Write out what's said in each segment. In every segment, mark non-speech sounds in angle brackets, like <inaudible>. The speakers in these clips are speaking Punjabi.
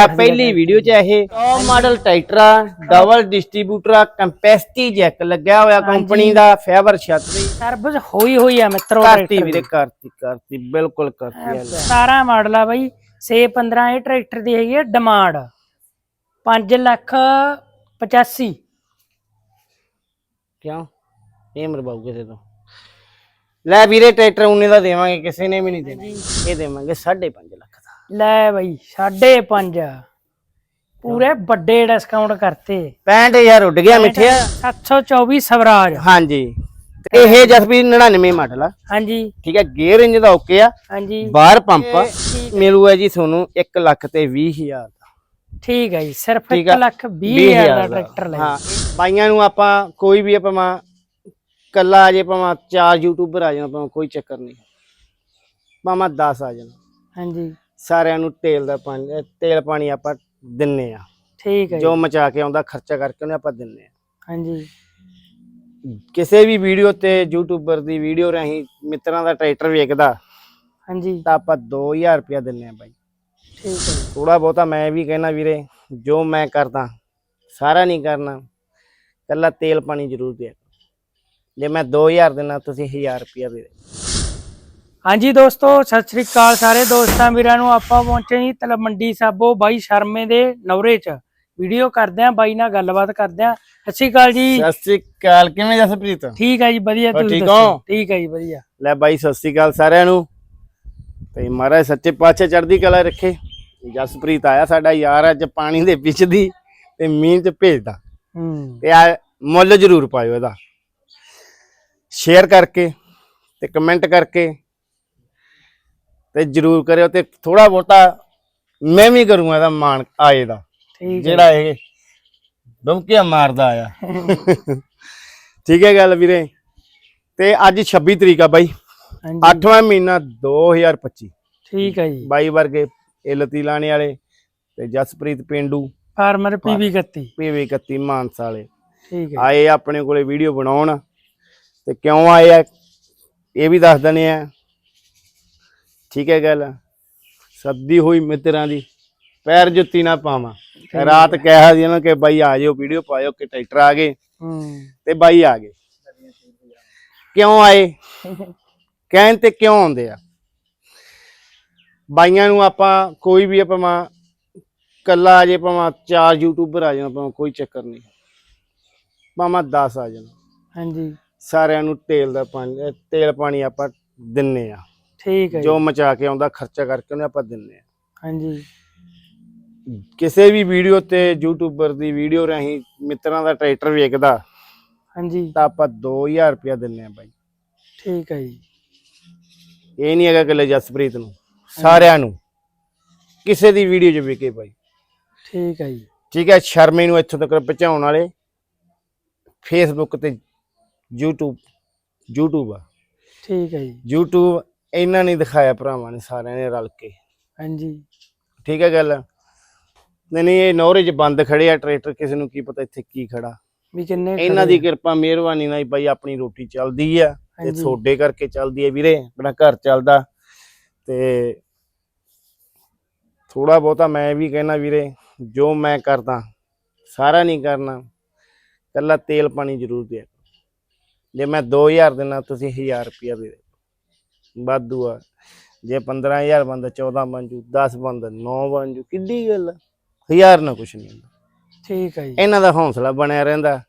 ਆ ਪਹਿਲੀ ਵੀਡੀਓ ਚ ਇਹ ਟੌਪ ਮਾਡਲ ਟਰੈਕਟਰ ਆ ਡਬਲ ਡਿਸਟ੍ਰੀਬਿਊਟਰ ਆ ਕੰਪੈਸਿਟੀ ਜੈਕ ਲੱਗਿਆ ਹੋਇਆ ਕੰਪਨੀ ਦਾ ਫਾਈਬਰ ਛਤਰੀ ਸਰਵਿਸ ਹੋਈ ਹੋਈ ਆ ਮਿੱਤਰੋ ਕਰਤੀ ਵੀਰੇ ਕਰਤੀ ਕਰਤੀ ਬਿਲਕੁਲ ਕਰਤੀ ਆ। 17 ਮਾਡਲ ਆ ਬਾਈ 615 ਇਹ ਟਰੈਕਟਰ ਦੀ ਹੈਗੀ ਆ ਡਿਮਾਂਡ 5 ਲੱਖ 85 ਕਿਉਂ? ਇਹ ਮਰਵਾਉ ਕਿਸੇ ਤੋਂ। ਲੈ ਵੀਰੇ ਟਰੈਕਟਰ ਉਹਨੇ ਦਾ ਦੇਵਾਂਗੇ ਕਿਸੇ ਨੇ ਵੀ ਨਹੀਂ ਦੇਣਾ। ਇਹ ਦੇਵਾਂਗੇ 5.5 ਲੱਖ। ਲੈ ਬਾਈ 5.5 ਪੂਰੇ ਵੱਡੇ ਡਿਸਕਾਊਂਟ ਕਰਤੇ। 65000 ਉੱਡ ਗਿਆ ਮਿੱਠਿਆ। 724 ਸਵਰਾਜ। ਹਾਂਜੀ। ਤੇ ਇਹ ਜਸਪੀ 99 ਮਾਡਲ ਆ। ਹਾਂਜੀ। ਠੀਕ ਹੈ ਗੇਅਰ ਇੰਜ ਦਾ ਓਕੇ ਆ। ਹਾਂਜੀ। ਬਾਹਰ ਪੰਪ ਮਿਲੂਗਾ ਜੀ ਤੁਹਾਨੂੰ 1 ਲੱਖ ਤੇ 20000 ਦਾ। ਠੀਕ ਹੈ ਜੀ ਸਿਰਫ ਠੀਕ 1 ਆ। ਲੱਖ 20 ਹਜ਼ਾਰ ਦਾ ਟਰੈਕਟਰ ਲੈ ਹਾਂ ਬਾਈਆਂ ਨੂੰ ਆਪਾਂ ਕੋਈ ਵੀ ਆਪਾਂ ਕੱਲਾ ਆ ਜੇ ਭਾਵੇਂ ਚਾਰ ਯੂਟਿਊਬਰ ਆ ਜਾਣ ਆਪਾਂ ਕੋਈ ਚੱਕਰ ਨਹੀਂ। ਭਾਵੇਂ 10 ਆ ਜਾਣ। ਹਾਂਜੀ। ਸਾਰਿਆਂ ਨੂੰ ਤੇਲ ਦਾ ਪਾਣੀ ਤੇਲ ਪਾਣੀ ਆਪਾਂ ਦਿੰਨੇ ਆ। ਠੀਕ ਹੈ ਜੀ ਜੋ। ਮਚਾ ਕੇ ਆਉਂਦਾ ਖਰਚਾ ਕਰਕੇ ਉਹਨੇ ਆਪਾਂ ਦਿੰਨੇ ਆ। ਹਾਂਜੀ। ਕਿਸੇ ਵੀ ਵੀਡੀਓ ਤੇ ਯੂਟਿਊਬਰ ਦੀ ਵੀਡੀਓ ਰਾਹੀਂ ਮਿੱਤਰਾਂ ਦਾ ਟਰੈਕਟਰ ਵੇਖਦਾ ਹਾਂਜੀ। ਤਾਂ ਆਪਾਂ 2000 ਰੁਪਇਆ ਦਿੰਨੇ ਆ ਬਾਈ। ਠੀਕ ਹੈ ਜੀ। ਥੋੜਾ ਬਹੁਤਾ ਮੈਂ ਵੀ ਕਹਿਣਾ ਵੀਰੇ ਜੋ ਮੈਂ ਕਰਦਾ ਸਾਰਾ ਨਹੀਂ ਕਰਨਾ ਕੱਲਾ ਤੇਲ ਪਾਣੀ ਜ਼ਰੂਰ ਦਿਆ ਕਰੋ। ਜੇ ਮੈਂ 2000 ਦੇਣਾ ਤੁਸੀਂ 1000 ਰੁਪਇਆ ਦੇ ਦਿਓ। ਹਾਂਜੀ ਦੋਸਤੋ ਸਤਿ ਸ੍ਰੀ ਅਕਾਲ ਸਾਰੇ ਦੋਸਤਾਂ ਵੀਰਾਂ ਨੂੰ। ਆਪਾਂ ਪਹੁੰਚੇ ਜੀ ਤਲਮੰਡੀ ਸਾਬੋ ਬਾਈ ਸ਼ਰਮੇ ਦੇ ਨਵਰੇ ਚ। ਵੀਡੀਓ ਕਰਦੇ ਆ ਬਾਈ ਨਾਲ ਗੱਲਬਾਤ ਕਰਦੇ ਆ। ਸਤਿ ਸ੍ਰੀ ਅਕਾਲ ਜੀ। ਸਤਿ ਸ੍ਰੀ ਅਕਾਲ ਕਿਵੇਂ ਜਸਪ੍ਰੀਤ? ਠੀਕ ਹੈ ਜੀ ਵਧੀਆ ਹੋਰ ਤੁਸੀਂ ਠੀਕ ਦੱਸੋ? ਹੋ? ਠੀਕ ਹੈ ਜੀ ਵਧੀਆ। ਲੈ ਬਾਈ ਸਤਿ ਸ੍ਰੀ ਅਕਾਲ ਸਾਰਿਆਂ ਨੂੰ। ਤੇ ਮਹਾਰਾਜ ਸੱਚੇ ਪਾਤਸ਼ਾਹ ਚੜ੍ਹਦੀ ਕਲਾ ਰੱਖੇ। ਜਸਪ੍ਰੀਤ ਆਇਆ ਸਾਡਾ ਯਾਰ ਅੱਜ ਪਾਣੀ ਦੇ ਵਿੱਚ ਦੀ ਤੇ ਮੀਂਹ ਚ ਭੇਜਦਾ। ਹੂੰ। ਤੇ ਆ ਮੁੱਲ ਜ਼ਰੂਰ ਪਾਇਓ ਇਹਦਾ। ਸ਼ੇਅਰ ਕਰਕੇ ਤੇ ਕਮੈਂਟ ਕਰਕੇ ਤੇ ਜ਼ਰੂਰ ਕਰਿਓ ਤੇ ਥੋੜਾ ਬਹੁਤਾ ਮੈਂ ਵੀ ਕਰੂੰਗਾ ਇਹਦਾ ਮਾਣ ਆਏ ਦਾ। ਜਿਹੜਾ ਇਹ ਡੁਮਕੀਆਂ ਮਾਰਦਾ ਆ <laughs> ਠੀਕ ਹੈ ਗੱਲ ਵੀਰੇ। ਤੇ ਅੱਜ 26 ਤਰੀਕ ਆ ਬਾਈ। ਹਾਂਜੀ। 8ਵਾਂ ਮਹੀਨਾ 2025 ਠੀਕ ਹੈ ਜੀ। ਬਾਈ ਵਰਗੇ ਇਹ ਲਤੀ ਲਾਣੇ ਵਾਲੇ ਤੇ Jaspreet ਪਿੰਡੂ farmer PV 31 PV 31 Mansa ਵਾਲੇ। ਠੀਕ ਹੈ। ਆਏ ਆਪਣੇ ਕੋਲੇ ਵੀਡੀਓ ਬਣਾਉਣ ਤੇ ਕਿਉਂ ਆਏ ਆ ਇਹ ਵੀ ਦੱਸ ਦਨੇ ਆ। ਠੀਕ ਹੈ ਗੱਲ? ਸੱਦੀ ਹੋਈ ਮਿੱਤਰਾਂ ਦੀ ਪੈਰ ਜੁੱਤੀ ਨਾ ਪਾਵਾਂ। ਰਾਤ ਕਹਿਆ ਸੀ ਨਾ ਕਿ ਬਾਈ ਆ ਜਾਓ ਵੀਡੀਓ ਪਾਇਓ ਕਿ ਟਰੈਕਟਰ ਆ ਗਏ ਹੂੰ। ਤੇ ਬਾਈ ਆ ਗਏ। ਕਿਉਂ ਆਏ? ਕਹਿਣ ਤੇ ਕਿਉਂ ਆਉਂਦੇ ਆ? ਬਾਈਆਂ ਨੂੰ ਆਪਾਂ ਕੋਈ ਵੀ ਆਪਾਂ ਕੱਲਾ ਆ ਜੇ ਭਾਵੇਂ ਚਾਰ ਯੂਟਿਊਬਰ ਆ ਜਾਣ ਆਪਾਂ ਕੋਈ ਚੱਕਰ ਨਹੀਂ। ਭਾਵੇਂ 10 ਆ ਜਾਣ। ਹਾਂਜੀ। ਸਾਰਿਆਂ ਨੂੰ ਤੇਲ ਦਾ ਪਾਣੀ ਤੇਲ ਪਾਣੀ ਆਪਾਂ ਦਿੰਨੇ ਆ। ਠੀਕ ਹੈ ਜੀ ਜੋ। ਮਚਾ ਕੇ ਆਉਂਦਾ ਖਰਚਾ ਕਰਕੇ ਉਹਨੇ ਆਪਾਂ ਦਿੰਨੇ ਆ ਹਾਂਜੀ। ਕਿਸੇ ਵੀ ਵੀਡੀਓ ਤੇ ਯੂਟਿਊਬਰ ਦੀ ਵੀਡੀਓ ਰਾਹੀਂ ਮਿੱਤਰਾਂ ਦਾ ਟਰੈਕਟਰ ਵੇਖਦਾ ਹਾਂਜੀ। ਤਾਂ ਆਪਾਂ 2000 ਰੁਪਇਆ ਦਿੰਨੇ ਆ ਬਾਈ। ਠੀਕ ਹੈ ਜੀ। ਇਹ ਨਹੀਂ ਹੈਗਾ ਕਿ ਜਸਪ੍ਰੀਤ ਨੂੰ ਸਾਰਿਆਂ ਨੂੰ। ਕਿਸੇ ਦੀ ਵੀਡੀਓ 'ਚ ਵਿਕੇ ਬਾਈ। ਠੀਕ ਹੈ ਜੀ। ਠੀਕ ਹੈ ਸ਼ਰਮੇ ਨੂੰ ਇੱਥੋਂ ਤੱਕ ਪਹੁੰਚਾਉਣ ਵਾਲੇ ਫੇਸਬੁੱਕ ਤੇ YouTube YouTube ਆ। ਠੀਕ ਹੈ ਜੀ। YouTube ਇਹਨਾਂ ਨੇ ਦਿਖਾਇਆ ਭਰਾਵਾਂ ਨੇ ਸਾਰਿਆਂ ਨੇ ਰਲ ਕੇ। ਹਾਂਜੀ। ਠੀਕ ਹੈ ਗੱਲ? ਨਹੀਂ ਨਹੀਂ ਇਹ ਨੌਰੇ 'ਚ ਬੰਦ ਖੜੇ ਆ ਟਰੈਕਟਰ ਕਿਸੇ ਨੂੰ ਕੀ ਪਤਾ ਇੱਥੇ ਕੀ ਖੜਾ। ਵੀ ਕਿੰਨੇ ਇਹਨਾਂ ਦੀ ਕਿਰਪਾ ਮਿਹਰਬਾਨੀ ਨਾਲ ਹੀ ਬਾਈ ਆਪਣੀ ਰੋਟੀ ਚੱਲਦੀ ਆ ਤੇ। ਤੁਹਾਡੇ ਕਰਕੇ ਚੱਲਦੀ ਹੈ ਵੀਰੇ ਆਪਣਾ ਘਰ ਚੱਲਦਾ। ਤੇ ਥੋੜਾ ਬਹੁਤਾ ਮੈਂ ਵੀ ਕਹਿਣਾ ਵੀਰੇ ਜੋ ਮੈਂ ਕਰਦਾ ਸਾਰਾ ਨਹੀਂ ਕਰਨਾ ਕੱਲਾ ਤੇਲ ਪਾਣੀ ਜ਼ਰੂਰ ਦਿਆ ਕਰੋ। ਜੇ ਮੈਂ 2000 ਦੇਣਾ ਤੁਸੀਂ 1000 ਰੁਪਇਆ ਦੇ ਵਾਧੂ ਆ। ਜੇ 15000 ਬੰਦਾ 14 ਬਣ ਜੂ 10 ਬੰਦਾ 9 ਬਣ ਜੂ ਕਿੱਡੀ ਗੱਲ? ਹਜ਼ਾਰ ਨਾ ਕੁਛ ਨਹੀਂ ਹੁੰਦਾ। ਠੀਕ ਹੈ ਜੀ। ਇਹਨਾਂ ਦਾ ਹੌਸਲਾ ਬਣਿਆ ਰਹਿੰਦਾ।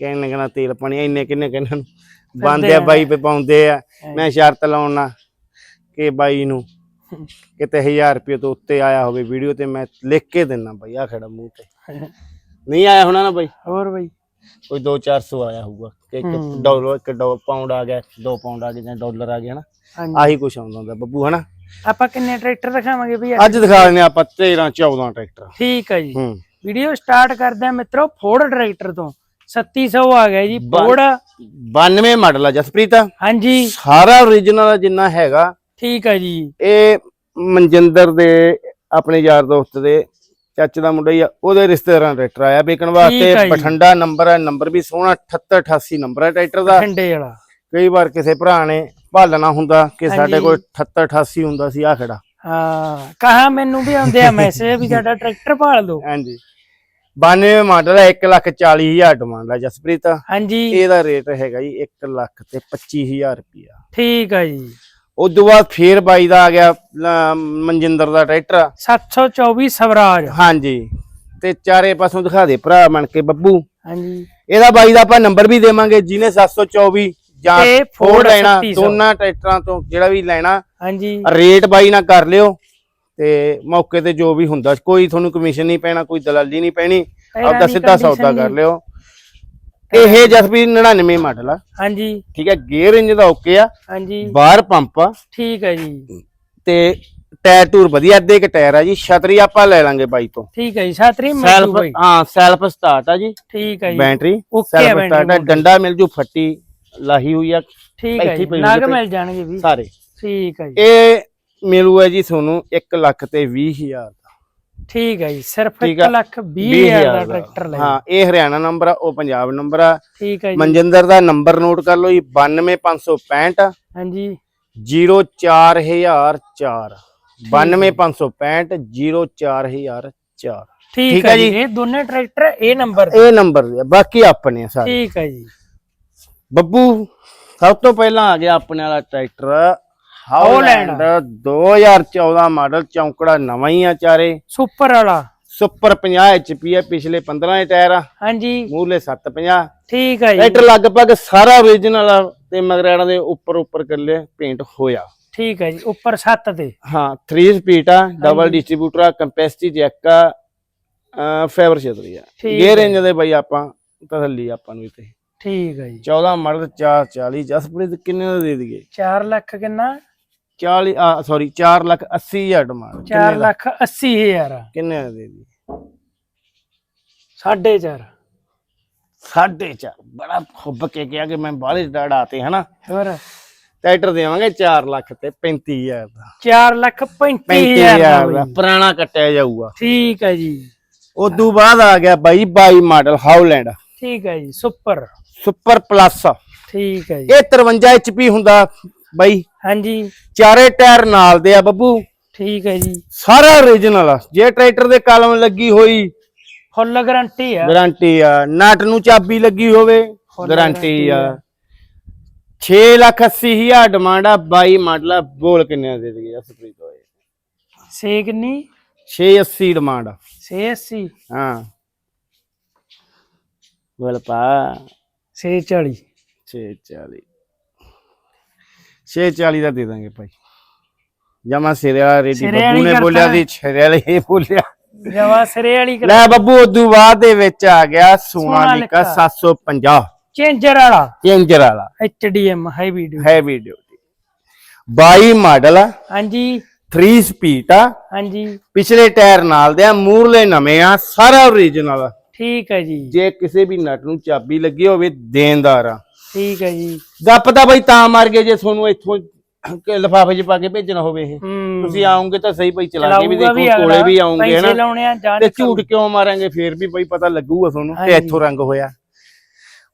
ਕਿ ਇਹਨੇ ਕਹਿਣਾ ਤੇਲ ਪਾਣੀ ਇੰਨੇ ਕਿੰਨੇ ਕਿੰਨਾਂ ਨੂੰ ਬੰਦੇ ਆ। ਬਾਈ ਪੇ ਪਾਉਂਦੇ ਆ। ਮੈਂ ਸ਼ਰਤ ਲਾਉਣਾ ਕਿ ਬਾਈ ਨੂੰ ਕਿਤੇ 1000 ਰੁਪਏ ਤੋਂ ਉੱਤੇ ਆਇਆ ਹੋਵੇ ਵੀਡੀਓ ਤੇ ਮੈਂ ਲਿਖ ਕੇ ਦਿੰਨਾ ਬਾਈ ਆ ਖੜਾ ਮੂੰਹ ਤੇ। ਨਹੀਂ ਆਇਆ ਹੋਣਾ ਨਾ ਬਾਈ? ਹੋਰ ਬਾਈ? ਕੋਈ 2-400 ਆਇਆ ਹੋਊਗਾ। ਕਿ ਇੱਕ। ਡਾਲਰ ਇੱਕ ਡੋ ਪਾਉਂਡ ਆ ਗਿਆ 2 ਪਾਉਂਡ ਆ ਗਏ ਜਾਂ ਡਾਲਰ ਆ ਗਿਆ ਨਾ ਹਾਂਜੀ। ਆਹੀ ਕੁਛ ਆਉਂਦਾ ਹੁੰਦਾ ਬੱਬੂ ਹਨਾ। ਆਪਾਂ ਕਿੰਨੇ ਟਰੈਕਟਰ ਦਿਖਾਵਾਂਗੇ ਵੀ ਅੱਜ ਦਿਖਾ ਦਿੰਦੇ ਆਪਾਂ 13 14 ਟਰੈਕਟਰ। ਠੀਕ ਹੈ ਜੀ। ਹੂੰ। ਵੀਡੀਓ ਸਟਾਰਟ ਕਰਦੇ ਆ ਮਿੱਤਰੋ ਫੋਰਡ ਟਰੈਕਟਰ ਤੋਂ। 3700 ਆ ਗਿਆ ਜੀ ਬਾ- ਫੋਰਡ। 92 ਮਾਡਲ ਆ ਜਸਪ੍ਰੀਤ। ਹਾਂਜੀ। ਸਾਰਾ origignal ਜਿੰਨਾ ਹੈਗਾ। ਠੀਕ ਹੈ ਜੀ। ਇਹ ਮਨਜਿੰਦਰ ਦੇ ਆਪਣੇ ਯਾਰ ਦੋਸਤ ਦੇ ਚਾਚੇ ਦਾ ਮੁੰਡਾ ਹੀ ਆ ਉਹਦੇ ਰਿਸ਼ਤੇਦਾਰਾਂ ਦਾ ਟਰੈਕਟਰ ਆਇਆ ਵੇਚਣ ਵਾਸਤੇ ਠੀਕ ਆ ਜੀ। ਬਠੰਡਾ ਨੰਬਰ ਹੈ ਨੰਬਰ ਵੀ ਸੋਹਣਾ 78 88 ਨੰਬਰ ਹੈ ਟਰੈਕਟਰ ਦਾ। ਠੰਡੇ ਵਾਲਾ। ਕਈ ਵਾਰ ਕਿਸੇ ਭਰਾ ਨੇ ਭਾਲਣਾ ਹੁੰਦਾ ਕਿ ਸਾਡੇ ਹਾਂਜੀ। ਕੋਲ 78 88 ਹੁੰਦਾ ਸੀ ਆ ਖੜਾ। ਹਾਂ ਕਹਾ ਮੈਨੂੰ ਵੀ ਆਉਂਦੇ ਆ ਮੈਸੇਜ ਵੀ ਸਾਡਾ ਟਰੈਕਟਰ ਭਾਲ ਦਿਓ ਹਾਂਜੀ। 92 ਮਾਡਲ ਹੈ 1 ਲੱਖ 40 ਹਜ਼ਾਰ ਡਿਮਾਂਡ ਆ ਜਸਪ੍ਰੀਤ। ਹਾਂਜੀ। ਇਹਦਾ ਰੇਟ ਹੈਗਾ ਜੀ 1 ਲੱਖ ਤੇ 25000 ਰੁਪਿਆ ਠੀਕ ਆ ਜੀ। ਤੋਂ ਬਾਅਦ ਫੇਰ ਬਾਈ ਦਾ ਆ ਗਿਆ ਮਨਜਿੰਦਰ ਦਾ ਟਰੈਕਟਰ। 724 ਸਵਰਾਜ। ਹਾਂਜੀ। ਤੇ ਚਾਰੇ ਪਾਸੋਂ ਦਿਖਾ ਦੇ ਭਰਾ ਬਣ ਕੇ ਬੱਬੂ। ਹਾਂਜੀ। ਇਹਦਾ ਬਾਈ ਦਾ ਆਪਾਂ ਨੰਬਰ ਵੀ ਦੇਵਾਂਗੇ ਜਿਹਨੇ 724 ਜਾਂ ਤੇ ਫੋਰ Ford ਲੈਣਾ 3600 ਦੋਨਾਂ ਟਰੈਕਟਰਾਂ ਤੋਂ ਜਿਹੜਾ ਵੀ ਲੈਣਾ ਹਾਂਜੀ। ਰੇਟ ਬਾਈ ਨਾਲ ਕਰ ਲਿਓ। ਤੇ ਮੌਕੇ ਤੇ ਜੋ ਵੀ ਹੁੰਦਾ ਕੋਈ ਤੁਹਾਨੂੰ ਕਮਿਸ਼ਨ ਨਹੀਂ ਪੈਣਾ ਕੋਈ ਦਲਾਲੀ ਨਹੀਂ ਪੈਣੀ। ਆਪਦਾ ਦੀ ਸਿੱਧਾ ਸੌਦਾ ਕਰ। ਲਿਓ। ਇਹ ਜਸਪੀ 99 ਮਾਡਲ ਆ। ਹਾਂਜੀ। ਠੀਕ ਹੈ ਗੇਅਰ ਇੰਜ ਦਾ ਓਕੇ ਆ। ਹਾਂਜੀ। ਬਾਹਰ ਪੰਪ ਆ। ਠੀਕ ਹੈ ਜੀ। ਤੇ ਟਾਇਰ ਟੂਰ ਵਧੀਆ ਅੱਧੇ ਕ ਟਾਇਰ ਆ ਜੀ। ਛਤਰੀ ਆਪਾਂ ਲੈ ਲਾਂਗੇ ਬਾਈ ਤੋਂ। ਠੀਕ ਹੈ ਜੀ ਸਾਤਰੀ ਮਿਲ ਜੂ ਹਾਂ ਸੈਲਫ ਸਟਾਰਟ ਆ ਜੀ। ਠੀਕ ਹੈ ਜੀ। ਬੈਟਰੀ ਸੈਲਫ ਸਟਾਰਟ ਆ। ਡੰਡਾ ਮਿਲ ਜੂ ਫੱਟੀ ਲਾਹੀ ਹੋਈ ਆ। ਠੀਕ ਹੈ ਜੀ ਨਾਗ ਮਿਲ ਜਾਣਗੇ ਵੀ। ਸਾਰੇ। ਠੀਕ ਹੈ ਜੀ। ਇਹ ਮਿਲੂਗਾ ਜੀ ਤੁਹਾਨੂੰ 1 ਲੱਖ ਤੇ 20 ਹਜ਼ਾਰ। ਦਾ ਠੀਕ ਹੈ ਜੀ ਸਿਰਫ ਠੀਕ 1 ਆ। ਲੱਖ 20 ਹਜ਼ਾਰ ਦਾ ਟਰੈਕਟਰ ਲੈ ਹਾਂ ਇਹ ਹਰਿਆਣਾ ਨੰਬਰ ਆ ਉਹ ਪੰਜਾਬ ਨੰਬਰ ਆ। ਠੀਕ ਹੈ ਜੀ। ਮਨਜਿੰਦਰ ਦਾ ਨੰਬਰ ਨੋਟ ਕਰ ਲਓ ਜੀ 92565 ਹਾਂਜੀ। 04004 92565 04004 ਠੀਕ ਹੈ ਜੀ। ਇਹ ਦੋਨੇ ਟਰੈਕਟਰ ਇਹ ਨੰਬਰ ਇਹ ਨੰਬਰ ਬਾਕੀ ਆਪਣੇ ਸਾਰੇ। ਠੀਕ ਹੈ ਜੀ। ਬੱਬੂ ਸਭ ਤੋਂ ਪਹਿਲਾਂ ਆ ਗਿਆ ਆਪਣੇ ਵਾਲਾ ਟਰੈਕਟਰ। ਹਾਲੈਂਡ 2014 ਮਾਡਲ ਚੌਂਕੜਾ ਨਵਾਂ ਹੀ ਆ ਚਾਰੇ। ਸੁਪਰ ਵਾਲਾ। ਸੁਪਰ 50 ਐਚਪੀ ਹੈ ਪਿਛਲੇ 15 ਦੇ ਟਾਇਰ ਆ। ਹਾਂਜੀ। ਮੂਹਰਲੇ 750 ਠੀਕ ਹੈ ਜੀ। ਟਰੈਕਟਰ ਲਗਭਗ ਸਾਰਾ origignal ਆ ਤੇ ਮਗਰੈੜਾਂ ਦੇ ਉੱਪਰ ਉੱਪਰ ਕੱਲੇ ਪੇਂਟ ਹੋਇਆ। ਠੀਕ ਹੈ ਜੀ ਉੱਪਰ ਛੱਤ ਤੇ। ਹਾਂ 3 ਸਪੀਡ ਆ ਡਬਲ ਡਿਸਟ੍ਰੀਬਿਊਟਰ ਆ ਕੰਪੈਸਿਟੀ ਜੈਕ ਆ ਫੇਵਰ ਛਤਰੀ ਆ। ਗੇਅਰ। ਇੰਜ ਦੇ ਬਈ ਆਪਾਂ ਤਸੱਲੀ ਆਪਾਂ ਨੂੰ ਇੱਥੇ। ਠੀਕ ਹੈ ਜੀ। 14 ਮਾਡਲ 440 ਜਸਪ੍ਰੀਤ ਕਿੰਨੇ ਦਾ ਦੇ ਦਈਏ? 4 ਲੱਖ ਕਿੰਨਾ? 40 ਆ ਸੌਰੀ 4 ਲੱਖ 80 ਹਜ਼ਾਰ ਡਿਮਾਂਡ 4 ਲੱਖ 80 ਹਜ਼ਾਰ। ਕਿੰਨੇ ਦਾ ਦੇ ਚਾਰ। ਸਾਢੇ ਚਾਰ। ਬੜਾ ਖੁੱਬ ਕੇ ਕਿਹਾ ਕਿ ਮੈਂ ਬਾਹਲੇ ਡਾੜਾਤੇ ਹਨਾ? ਹੋਰ? ਟਰੈਕਟਰ ਦੇਵਾਂਗੇ 4 ਲੱਖ ਤੇ 35000 ਦਾ। 4 ਲੱਖ 35 35000 ਹਜ਼ਾਰ ਦਾ ਦਾ। ਪੁਰਾਣਾ ਕੱਟਿਆ ਜਾਊਗਾ। ਠੀਕ ਹੈ ਜੀ। ਉਦੋਂ ਬਾਅਦ ਆ ਗਿਆ ਬਾਈ 22 ਮਾਡਲ ਹਾਊਲੈਂਡ। ਠੀਕ ਹੈ ਜੀ ਸੁਪਰ। Super plus. ਠੀਕ ਹੈ ਜੀ। ਇਹ 53 ਐਚਪੀ ਹੁੰਦਾ ਬਾਈ। ਹਾਂਜੀ। ਚਾਰੇ ਟਾਇਰ ਨਾਲ ਦੇ ਆ ਬੱਬੂ। ਠੀਕ ਹੈ ਜੀ। ਸਾਰਾ origignal ਆ। ਜੇ ਟਰੈਕਟਰ ਦੇ ਕਲਮ ਲੱਗੀ ਹੋਈ ਫੁੱਲ ਗਾਰੰਟੀ ਆ। ਗਾਰੰਟੀ ਆ। ਨਟ ਨੂੰ ਚਾਬੀ ਲੱਗੀ ਹੋਵੇ ਗਾਰੰਟੀ ਆ। ਆ। 6 ਲੱਖ 80 ਹਜ਼ਾਰ ਡਿਮਾਂਡ ਆ 22 ਮਾਡਲ ਆ ਬੋਲ ਕਿੰਨੇ ਦੇ ਦਈਏ ਸਪਰੀਤ ਹੋਏ ਸੇ ਕਿੰਨੀ? 680 ਡਿਮਾਂਡ ਆ। 680 ਹਾਂ। ਬੋਲ ਪਾ। 640 640 640 ਦਾ ਦੇ ਦਾਂਗੇ ਭਾਈ। ਜਮਾ ਸਿਰੇ ਵਾਲਾ ਰੇਡੀ ਸਿਰੇ ਬੱਬੂ ਵਾਲੀ ਨੇ ਬੋਲਿਆ। ਸੀ ਸਿਰੇ ਵਾਲੇ ਇਹ ਬੋਲਿਆ। ਜਵਾ ਸਿਰੇ ਵਾਲੀ ਲੈ ਬੱਬੂ ਉਦੋਂ ਬਾਅਦ ਦੇ ਵਿੱਚ ਆ ਗਿਆ ਸੋਨਾਲੀਕਾ ਸੋਨਾਲੀਕਾ। 750 ਚੇਂਜਰ ਵਾਲਾ। ਚੇਂਜਰ ਵਾਲਾ। HDM heavy duty heavy duty 22 model ਆ। ਹਾਂਜੀ। 3 ਸਪੀਡ ਆ। ਹਾਂਜੀ। ਪਿਛਲੇ ਟਾਇਰ ਨਾਲ ਦੇ ਆ ਮੂਰਲੇ ਨਵੇਂ ਆ ਸਾਰਾ ਓਰੀਜਨਲ ਆ। ਠੀਕ ਹੈ ਜੀ। ਜੇ ਕਿਸੇ ਵੀ ਨਟ ਨੂੰ ਚਾਬੀ ਲੱਗੀ ਹੋਵੇ ਦੇਣਦਾਰ ਆ। ਠੀਕ ਹੈ ਜੀ। ਗੱਪ ਤਾਂ ਬਈ ਤਾਂ ਮਾਰ ਗਏ ਜੇ ਤੁਹਾਨੂੰ ਇੱਥੋਂ ਲਫਾਫੇ 'ਚ ਪਾ ਕੇ ਭੇਜਣਾ ਹੋਵੇ ਇਹ। ਤੁਸੀਂ ਆਉਂਗੇ ਤਾਂ ਸਹੀ ਬਈ ਚਲਾ ਕੇ ਵੀ ਦੇਖੋ ਕੋਲੇ ਵੀ ਆਉਂਗੇ ਹਨਾ। ਤੇ ਝੂਠ ਕਿਉਂ ਮਾਰਾਂਗੇ? ਫੇਰ ਵੀ ਬਈ ਪਤਾ ਲੱਗੂਗਾ ਤੁਹਾਨੂੰ ਕਿ। ਇੱਥੋਂ ਰੰਗ ਹੋਇਆ।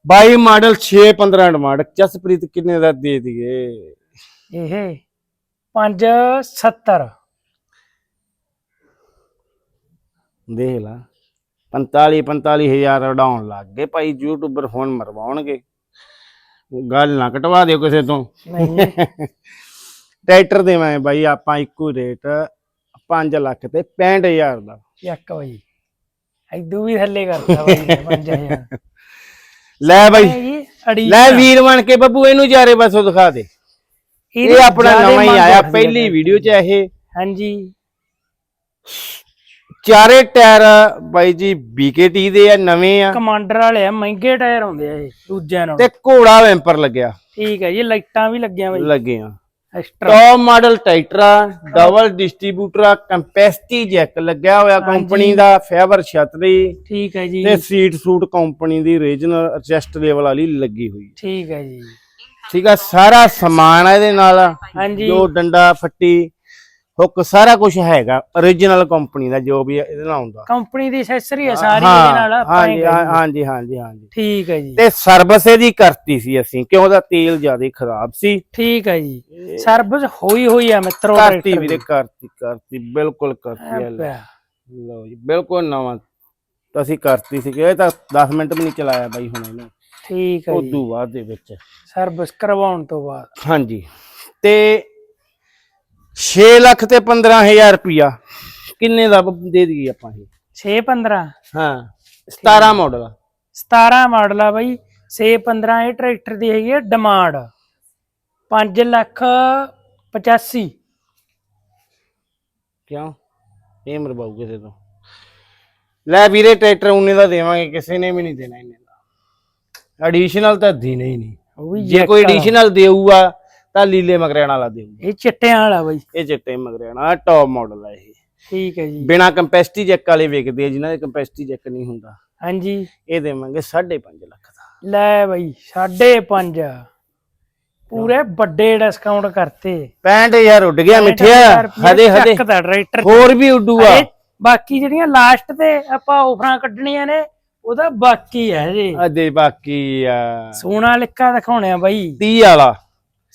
22 ਮਾਡਲ 6 15 ਡਿਮਾਂਡ ਜਸਪ੍ਰੀਤ ਕਿੰਨੇ ਦਾ ਦੇ ਦਈਏ? ਇਹ 570 ਦੇਖ ਲਾ 45 45 ਹਜ਼ਾਰ ਉਡਾਉਣ ਲੱਗ ਗਏ ਭਾਈ ਯੂਟਿਊਬਰ ਫੋਨ ਮਰਵਾਉਣਗੇ। ਗੱਲ ਨਾ ਕਟਵਾ ਦਿਓ ਕਿਸੇ ਤੋਂ। ਟਰੈਕਟਰ ਦੇਵਾਂ ਬਾਈ ਆਪਾਂ ਇੱਕੋ ਰੇਟ 5 ਲੱਖ ਤੇ 65000 ਦਾ। ਇੱਕ ਵਈ ਐਦੂ ਵੀ ਥੱਲੇ ਕਰਤਾ ਬਾਈ ਨੇ 5000 ਲੈ ਬਾਈ ਲੈ ਵੀਰ ਬਣ ਕੇ ਬੱਬੂ ਇਹਨੂੰ ਜਾਰੇ ਬਸੋ ਦਿਖਾ ਦੇ। ਇਹ ਆਪਣਾ ਨਵਾਂ ਹੀ ਆਇਆ ਪਹਿਲੀ ਵੀਡੀਓ 'ਚ ਇਹ। ਹਾਂਜੀ। ਚਾਰੇ ਟਾਇਰ ਬਾਈ ਜੀ ਬੀਕੇਟੀ ਦੇ ਆ ਨਵੇਂ ਆ। ਕਮਾਂਡਰ ਵਾਲੇ ਆ ਮਹਿੰਗੇ ਟਾਇਰ ਆਉਂਦੇ ਆ ਇਹ ਦੂਜਿਆਂ ਨਾਲੋਂ। ਤੇ ਘੋੜਾ ਵੈਂਪਰ ਲੱਗਿਆ। ਠੀਕ ਹੈ ਜੀ ਲਾਈਟਾਂ ਵੀ ਲੱਗੀਆਂ ਬਾਈ। ਲੱਗੇ ਆ ਐਕਸਟਰਾ ਟੌਪ ਮਾਡਲ ਟਰੈਕਟਰ ਆ ਡਬਲ ਡਿਸਟ੍ਰੀਬਿਊਟਰ ਆ ਕੰਪੈਸਿਟੀ ਜੈਕ ਲੱਗਿਆ ਹੋਇਆ ਕੰਪਨੀ ਦਾ ਫਾਈਬਰ ਛਤਰੀ ਠੀਕ ਹੈ ਜੀ। ਤੇ ਸੀਟ ਸੂਟ ਕੰਪਨੀ ਦੀ ਰੀਜਨਲ ਐਡਜਸਟ ਲੈਵਲ ਵਾਲੀ ਲੱਗੀ ਹੋਈ। ਠੀਕ ਹੈ ਜੀ। ਠੀਕ ਆ ਸਾਰਾ ਸਮਾਨ ਆ ਇਹਦੇ ਨਾਲ। ਹਾਂਜੀ। ਜੋ ਡੰਡਾ ਫੱਟੀ ਹੁੱਕ ਸਾਰਾ ਕੁਝ ਹੈਗਾ origignal ਕੰਪਨੀ ਦਾ ਜੋ ਵੀ ਇਹਦੇ ਨਾਲ ਆਉਂਦਾ ਕੰਪਨੀ ਦੀ ਐਕਸੈਸਰੀ ਹੈ ਸਾਰੀ ਇਹਦੇ ਨਾਲ ਆਪਾਂ ਹਾਂਜੀ ਇਹ ਹਾਂ- ਕਰੀਏ। ਹਾਂਜੀ ਹਾਂਜੀ ਹਾਂਜੀ। ਠੀਕ ਹੈ ਜੀ। ਤੇ ਸਰਵਿਸ ਇਹਦੀ ਕਰਤੀ ਸੀ ਅਸੀਂ ਕਿਉਂ ਉਹਦਾ ਤੇਲ ਜ਼ਿਆਦਾ ਖਰਾਬ ਸੀ। ਠੀਕ ਹੈ ਜੀ। ਸਰਵਿਸ ਹੋਈ ਹੋਈ ਆ ਮਿੱਤਰੋ ਕਰਤੀ ਵੀਰੇ। ਕਰਤੀ ਕਰਤੀ ਬਿਲਕੁਲ ਕਰਤੀ ਹੈ। ਲਓ ਜੀ ਬਿਲਕੁਲ ਨਵਾਂ। ਤਾਂ ਅਸੀਂ ਕਰਤੀ ਸੀ ਇਹ ਤਾਂ 10 ਮਿੰਟ ਵੀ ਨਹੀਂ ਚਲਾਇਆ ਬਾਈ ਹੁਣ ਇਹਨੂੰ। ਠੀਕ ਹੈ ਜੀ। ਉਦੋਂ ਬਾਅਦ ਦੇ ਵਿੱਚ। ਸਰਵਿਸ ਕਰਵਾਉਣ ਤੋਂ ਬਾਅਦ। ਹਾਂਜੀ। ਤੇ 6 ਲੱਖ ਤੇ 15000 ਰੁਪਿਆ ਕਿੰਨੇ ਦਾ ਦੇ ਦਈਏ ਆਪਾਂ ਇਹ? 6 15 ਹਾਂ 17 ਮਾਡਲ 17 ਮਾਡਲ ਆ ਬਾਈ 6 15 ਇਹ ਟਰੈਕਟਰ ਦੀ ਹੈਗੀ ਹੈ ਡਿਮਾਂਡ 5 ਲੱਖ 85 ਕਿਉਂ? ਇਹ ਮਰਵਾਉ ਕਿਸੇ ਤੋਂ। ਲੈ ਵੀਰੇ ਟਰੈਕਟਰ ਉਹਨੇ ਦਾ ਦੇਵਾਂਗੇ ਕਿਸੇ ਨੇ ਵੀ ਨਹੀਂ ਦੇਣਾ ਇਹਨੇ ਦਾ। ਐਡੀਸ਼ਨਲ ਤਾਂ ਦੇਣਾ ਹੀ ਨਹੀਂ। ਜੇ ਕੋਈ ਐਡੀਸ਼ਨਲ ਦੇਊਗਾ ਤਾਂ ਲੀਲੇ ਮਗਰਿਆਣਾ ਵਾਲਾ ਦੇਊ ਇਹ ਚਿੱਟਿਆਂ ਵਾਲਾ ਬਾਈ। ਇਹ ਚਿੱਟੇ ਮਗਰਿਆਣਾ ਟੌਪ ਮਾਡਲ ਆ ਇਹ। ਠੀਕ ਹੈ ਜੀ। ਬਿਨਾ ਕੰਪੈਸਿਟੀ ਚੈੱਕ ਵਾਲੇ ਵਿਕਦੇ ਆ ਜਿਨ੍ਹਾਂ ਦੇ ਕੰਪੈਸਿਟੀ ਚੈੱਕ ਨਹੀਂ ਹੁੰਦਾ। ਹਾਂਜੀ। ਇਹ ਦੇਵਾਂਗੇ 5.5 ਲੱਖ ਦਾ। ਲੈ ਬਾਈ 5.5 ਪੂਰੇ ਵੱਡੇ ਡਿਸਕਾਊਂਟ ਕਰਤੇ। 65000 ਉੱਡ ਗਿਆ ਮਿੱਠਿਆ। 65,000 ਰੁਪਇਆ ਹਦੇ ਹਦੇ ਚੱਕਦਾ ਟਰੈਕਟਰ ਹੋਰ ਵੀ ਉੱਡੂਗਾ। ਬਾਕੀ ਜਿਹੜੀਆਂ ਲਾਸਟ ਤੇ ਆਪਾਂ ਆਫਰਾਂ ਕੱਢਣੀਆਂ ਨੇ ਉਹਦਾ ਬਾਕੀ ਹੈ ਜੀ ਅਦੇ ਬਾਕੀ ਆ। ਸੋਨਾ ਲਿਕਾ ਦਿਖਾਉਣੇ ਆ ਬਾਈ। 30 ਵਾਲਾ।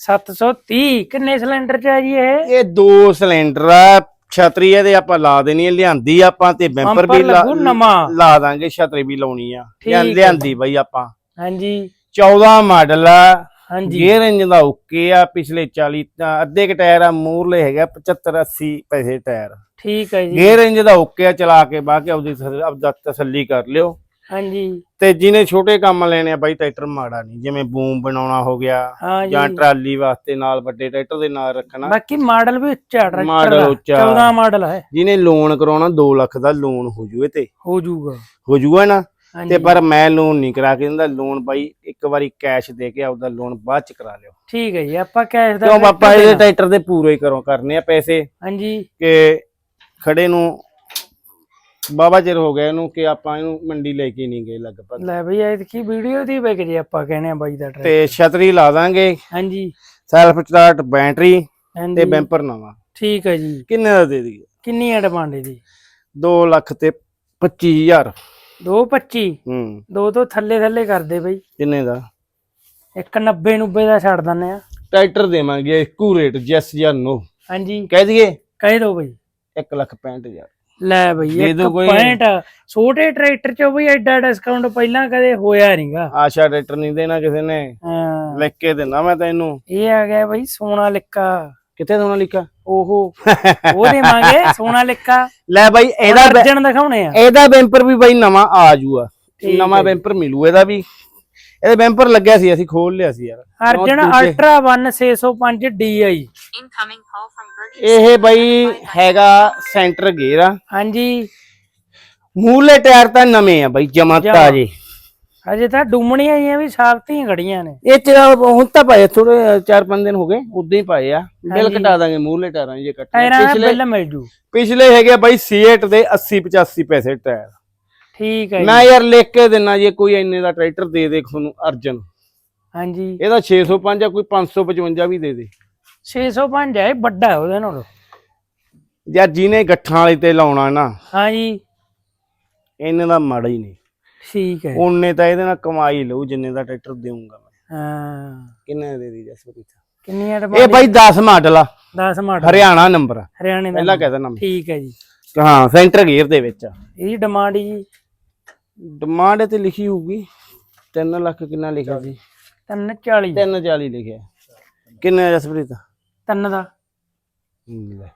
730 ਕਿੰਨੇ ਸਿਲੰਡਰ ਚ ਆ ਜੀ ਇਹ? ਇਹ ਦੋ ਸਿਲੰਡਰ ਆ ਛਤਰੀ ਇਹਦੇ ਆਪਾਂ ਲਾ ਦੇਣੀ ਆ ਲਿਆਂਦੀ ਆਪਾਂ ਤੇ ਬੈਂਪਰ ਵੀ ਲਾ ਲੱਗੂ ਨਵਾਂ? ਲਾ ਦਾਂਗੇ ਛਤਰੀ ਵੀ ਲਾਉਣੀ ਆ। ਠੀਕ। ਲਿਆਂਦੀ ਬਈ ਆਪਾਂ। ਹਾਂਜੀ। 14 ਮਾਡਲ ਆ ਹਾਂਜੀ। ਗੇਅਰ ਇੰਜਨ ਦਾ ਓਕੇ ਆ ਪਿਛਲੇ 40 ਤਾਂ ਅੱਧੇ ਕ ਟਾਇਰ ਆ ਮੂਰਲੇ ਹੈਗਾ 75 80 ਪੈਸੇ ਟਾਇਰ। ਠੀਕ ਹੈ ਜੀ। ਗੇਅਰ ਇੰਜਨ ਦਾ ਓਕੇ ਆ ਚਲਾ ਕੇ ਬਾਅਦ ਕੇ ਆਪਦੀ ਤਸ- ਆਪਦਾ ਤਸੱਲੀ ਕਰ ਲਿਓ। ਹਾਂਜੀ। ਤੇ ਜਿਹਨੇ ਛੋਟੇ ਕੰਮ ਲੈਣੇ ਆ ਬਾਈ ਟਰੈਕਟਰ ਮਾੜਾ ਨਹੀਂ ਜਿਵੇਂ ਬੂਮ ਬਣਾਉਣਾ ਹੋ ਗਿਆ ਜਾਂ। ਟਰਾਲੀ ਵਾਸਤੇ ਨਾਲ ਵੱਡੇ ਟਰੈਕਟਰ ਦੇ ਨਾਲ ਰੱਖਣਾ। ਬਾਕੀ ਮਾਡਲ ਵੀ ਉੱਚਾ ਟਰੈਕਟਰ ਮਾਡਲ ਉੱਚਾ। 14 ਮਾਡਲ ਹੈ ਜਿਹਨੇ ਲੋਨ ਕਰਾਉਣਾ 2 ਲੱਖ ਦਾ ਲੋਨ ਹੋ ਜੂਏ ਤੇ। ਹੋ ਜਾਊਗਾ ਹੋ ਜੂਗਾ ਨਾ। ਤੇ ਪਰ ਮੈਂ ਲੋਨ ਨਹੀਂ ਕਰਾ ਕੇ ਦਿੰਦਾ ਲੋਨ ਬਾਈ ਇੱਕ ਵਾਰੀ ਕੈਸ਼ ਦੇ ਕੇ ਆਪਦਾ ਲੋਨ ਬਾਅਦ ਚ ਕਰਾ ਲਿਓ। ਠੀਕ ਹੈ ਜੀ ਆਪਾਂ ਕੈਸ਼ ਦਾ ਕਿਉਂ ਪਾਪਾ ਇਹਦੇ। ਟਰੈਕਟਰ ਦੇ ਪੂਰੇ ਹੀ ਕਰੋ ਕਰਨੇ ਆ ਪੈਸੇ ਹਾਂਜੀ। ਕਿ ਖੜੇ ਨੂੰ ਬਾਬਾ ਚਿਰ ਹੋ ਗਿਆ ਇਹਨੂੰ ਕਿ ਆਪਾਂ ਇਹਨੂੰ ਮੰਡੀ ਲੈ ਕੇ ਨਹੀਂ ਗਏ ਲਗਭਗ। ਲੈ ਬਈ ਇਹ ਕੀ ਵੀਡੀਓ ਦੀ ਵਿਕ ਜੇ ਆਪਾਂ ਕਹਿੰਦੇ ਆ ਬਾਈ ਦਾ ਟਰੈਕਟਰ ਤੇ ਛਤਰੀ ਲਾ ਦਾਂਗੇ। ਹਾਂਜੀ। ਸੈਲਫ ਸਟਾਰਟ ਬੈਟਰੀ ਤੇ ਬੈਂਪਰ ਨਵਾਂ। ਠੀਕ ਹੈ ਜੀ। ਕਿੰਨੇ ਦਾ ਦੇ ਦਈਏ? ਕਿੰਨੀ ਹੈ ਡਿਮਾਂਡ ਇਹਦੀ? 2 ਲੱਖ ਤੇ 25000 225 ਹੂੰ। ਦੋ ਤੋਂ ਥੱਲੇ ਥੱਲੇ ਕਰਦੇ ਬਈ। ਕਿੰਨੇ ਦਾ? ਇੱਕ 90 90 ਦਾ ਛੱਡ ਦਿੰਨੇ ਆ ਟਰੈਕਟਰ ਦੇਵਾਂਗੇ ਇੱਕੋ ਰੇਟ ਜੈਸ ਜਾਂ ਨੋ ਹਾਂਜੀ। ਕਹਿ ਦਈਏ? ਕਹਿ ਦੋ ਬਈ। 1 ਲੱਖ 65000 ਲੈ ਬਈ ਦੇ ਇੱਕ ਕੋਈ। ਪੁਆਇੰਟ ਛੋਟੇ ਟਰੈਕਟਰ ਚ ਬਈ ਐਡਾ ਡਿਸਕਾਊਂਟ ਪਹਿਲਾਂ ਕਦੇ ਹੋਇਆ ਨਹੀਂਗਾ। ਆਸ਼ਾ ਟਰੈਕਟਰ ਨਹੀਂ ਦੇਣਾ ਕਿਸੇ ਨੇ। ਹਾਂ। ਲਿਖ ਕੇ ਦਿੰਦਾ ਮੈਂ ਤੈਨੂੰ। ਇਹ ਆ ਗਿਆ ਬਈ ਸੋਨਾ ਲਿਕਾ। ਕਿੱਥੇ ਦੋਣਾ ਲਿਖਾ ਓਹੋ ਉਹ ਦੇਵਾਂਗੇ ਸੋਨਾ ਲਿਕਾ। ਲੈ ਬਾਈ ਇਹਦਾ ਬੈ- ਅਰਜਨ ਦਿਖਾਉਣੇ ਆ। ਇਹਦਾ ਬੈਂਪਰ ਵੀ ਬਾਈ ਨਵਾਂ ਆ ਠੀਕ ਨਵਾਂ ਬੈਂਪਰ ਮਿਲੂ ਇਹਦਾ ਵੀ। ਇਹਦੇ ਬੈਂਪਰ ਲੱਗਿਆ ਸੀ ਅਸੀਂ ਖੋਲ ਲਿਆ ਸੀ ਯਾਰ। Arjun ultra 1605 DI. ਇਹ ਬਾਈ ਹੈਗਾ ਸੈਂਟਰ ਗੇਅਰ ਆ। ਹਾਂਜੀ। ਮੂਹਰਲੇ ਟਾਇਰ ਤਾਂ ਨਵੇਂ ਆ ਬਾਈ ਜਮਾ। ਤਾਜੇ। ਅਜੇ ਤਾਂ ਡੁੰਮਣੀਆਂ ਆਈਆਂ ਵੀ ਸਾਫਤੀਆਂ ਖੜੀਆਂ ਨੇ। ਇਹ ਤੇਰਾ ਹੁਣ ਤਾਂ ਪਾਏ ਥੋੜੇ 4-5 ਦਿਨ ਹੋ ਗਏ ਉਦਾਂ ਹੀ ਪਾਏ ਆ। ਬਿੱਲ। ਕਟਾ ਦਾਂਗੇ ਮੂਹਰਲੇ ਟਾਇਰਾਂ ਜੇ ਕੱਟਣੇ। ਪਿਛਲੇ ਬਿੱਲ ਮਿਲ ਜੂ। ਪਿਛਲੇ ਹੈਗੇ ਬਾਈ C8 ਦੇ 80-85 ਪੈਸੇ ਟਾਇਰ। ਠੀਕ ਹੈ ਜੀ। ਮੈਂ ਯਾਰ ਲਿਖ ਕੇ ਦਿੰਨਾ ਜੇ ਕੋਈ ਇੰਨੇ ਦਾ ਟਰੈਕਟਰ ਦੇ ਦੇ ਤੁਹਾਨੂੰ ਅਰਜਨ। ਹਾਂਜੀ। ਇਹਦਾ 605 ਆ ਕੋਈ 555 ਵੀ ਦੇ ਦੇ। 605 ਹੈ ਇਹ ਵੱਡਾ ਹੈ ਉਹਦੇ ਨਾਲੋਂ। ਯਾਰ ਜਿਹਨੇ ਗੱਠਾਂ ਵਾਲੇ ਤੇ ਲਾਉਣਾ ਨਾ ਹਾਂਜੀ। ਇਹਨੇ ਦਾ ਮਾੜਾ ਹੀ ਨਹੀਂ। ਠੀਕ ਹੈ। ਉਹਨੇ ਤਾਂ ਇਹਦੇ ਨਾਲ ਕਮਾਈ ਲਊ ਜਿੰਨੇ ਦਾ ਟਰੈਕਟਰ ਦੇਊਂਗਾ ਮੈਂ। ਹਾਂ। ਕਿੰਨੇ ਦਾ ਦੇ ਜਸਪ੍ਰੀਤ? ਕਿੰਨੀਆਂ ਇਹ ਡਿਮਾਂਡ ਬਾਈ 10 ਮਾਡਲ ਆ। 10 ਮਾਡਲ। ਹਰਿਆਣਾ ਨੰਬਰ ਹਰਿਆਣੇ ਦਾ ਪਹਿਲਾਂ ਕਹਿ ਦੇਣਾ। ਠੀਕ ਹੈ ਜੀ। ਹਾਂ ਸੈਂਟਰ ਗੇਅਰ ਦੇ ਵਿੱਚ ਆ। ਇਹਦੀ ਡਿਮਾਂਡ ਜੀ ਡਿਮਾਂਡ ਤੇ ਲਿਖੀ ਹੋਊਗੀ। 3 ਲੱਖ ਕਿੰਨਾ ਲਿਖਿਆ ਸੀ? 340 340 ਲਿਖਿਆ। ਕਿੰਨੇ ਆ ਜਸਪ੍ਰੀਤ ਤਿੰਨ ਦਾ। ਲੈ।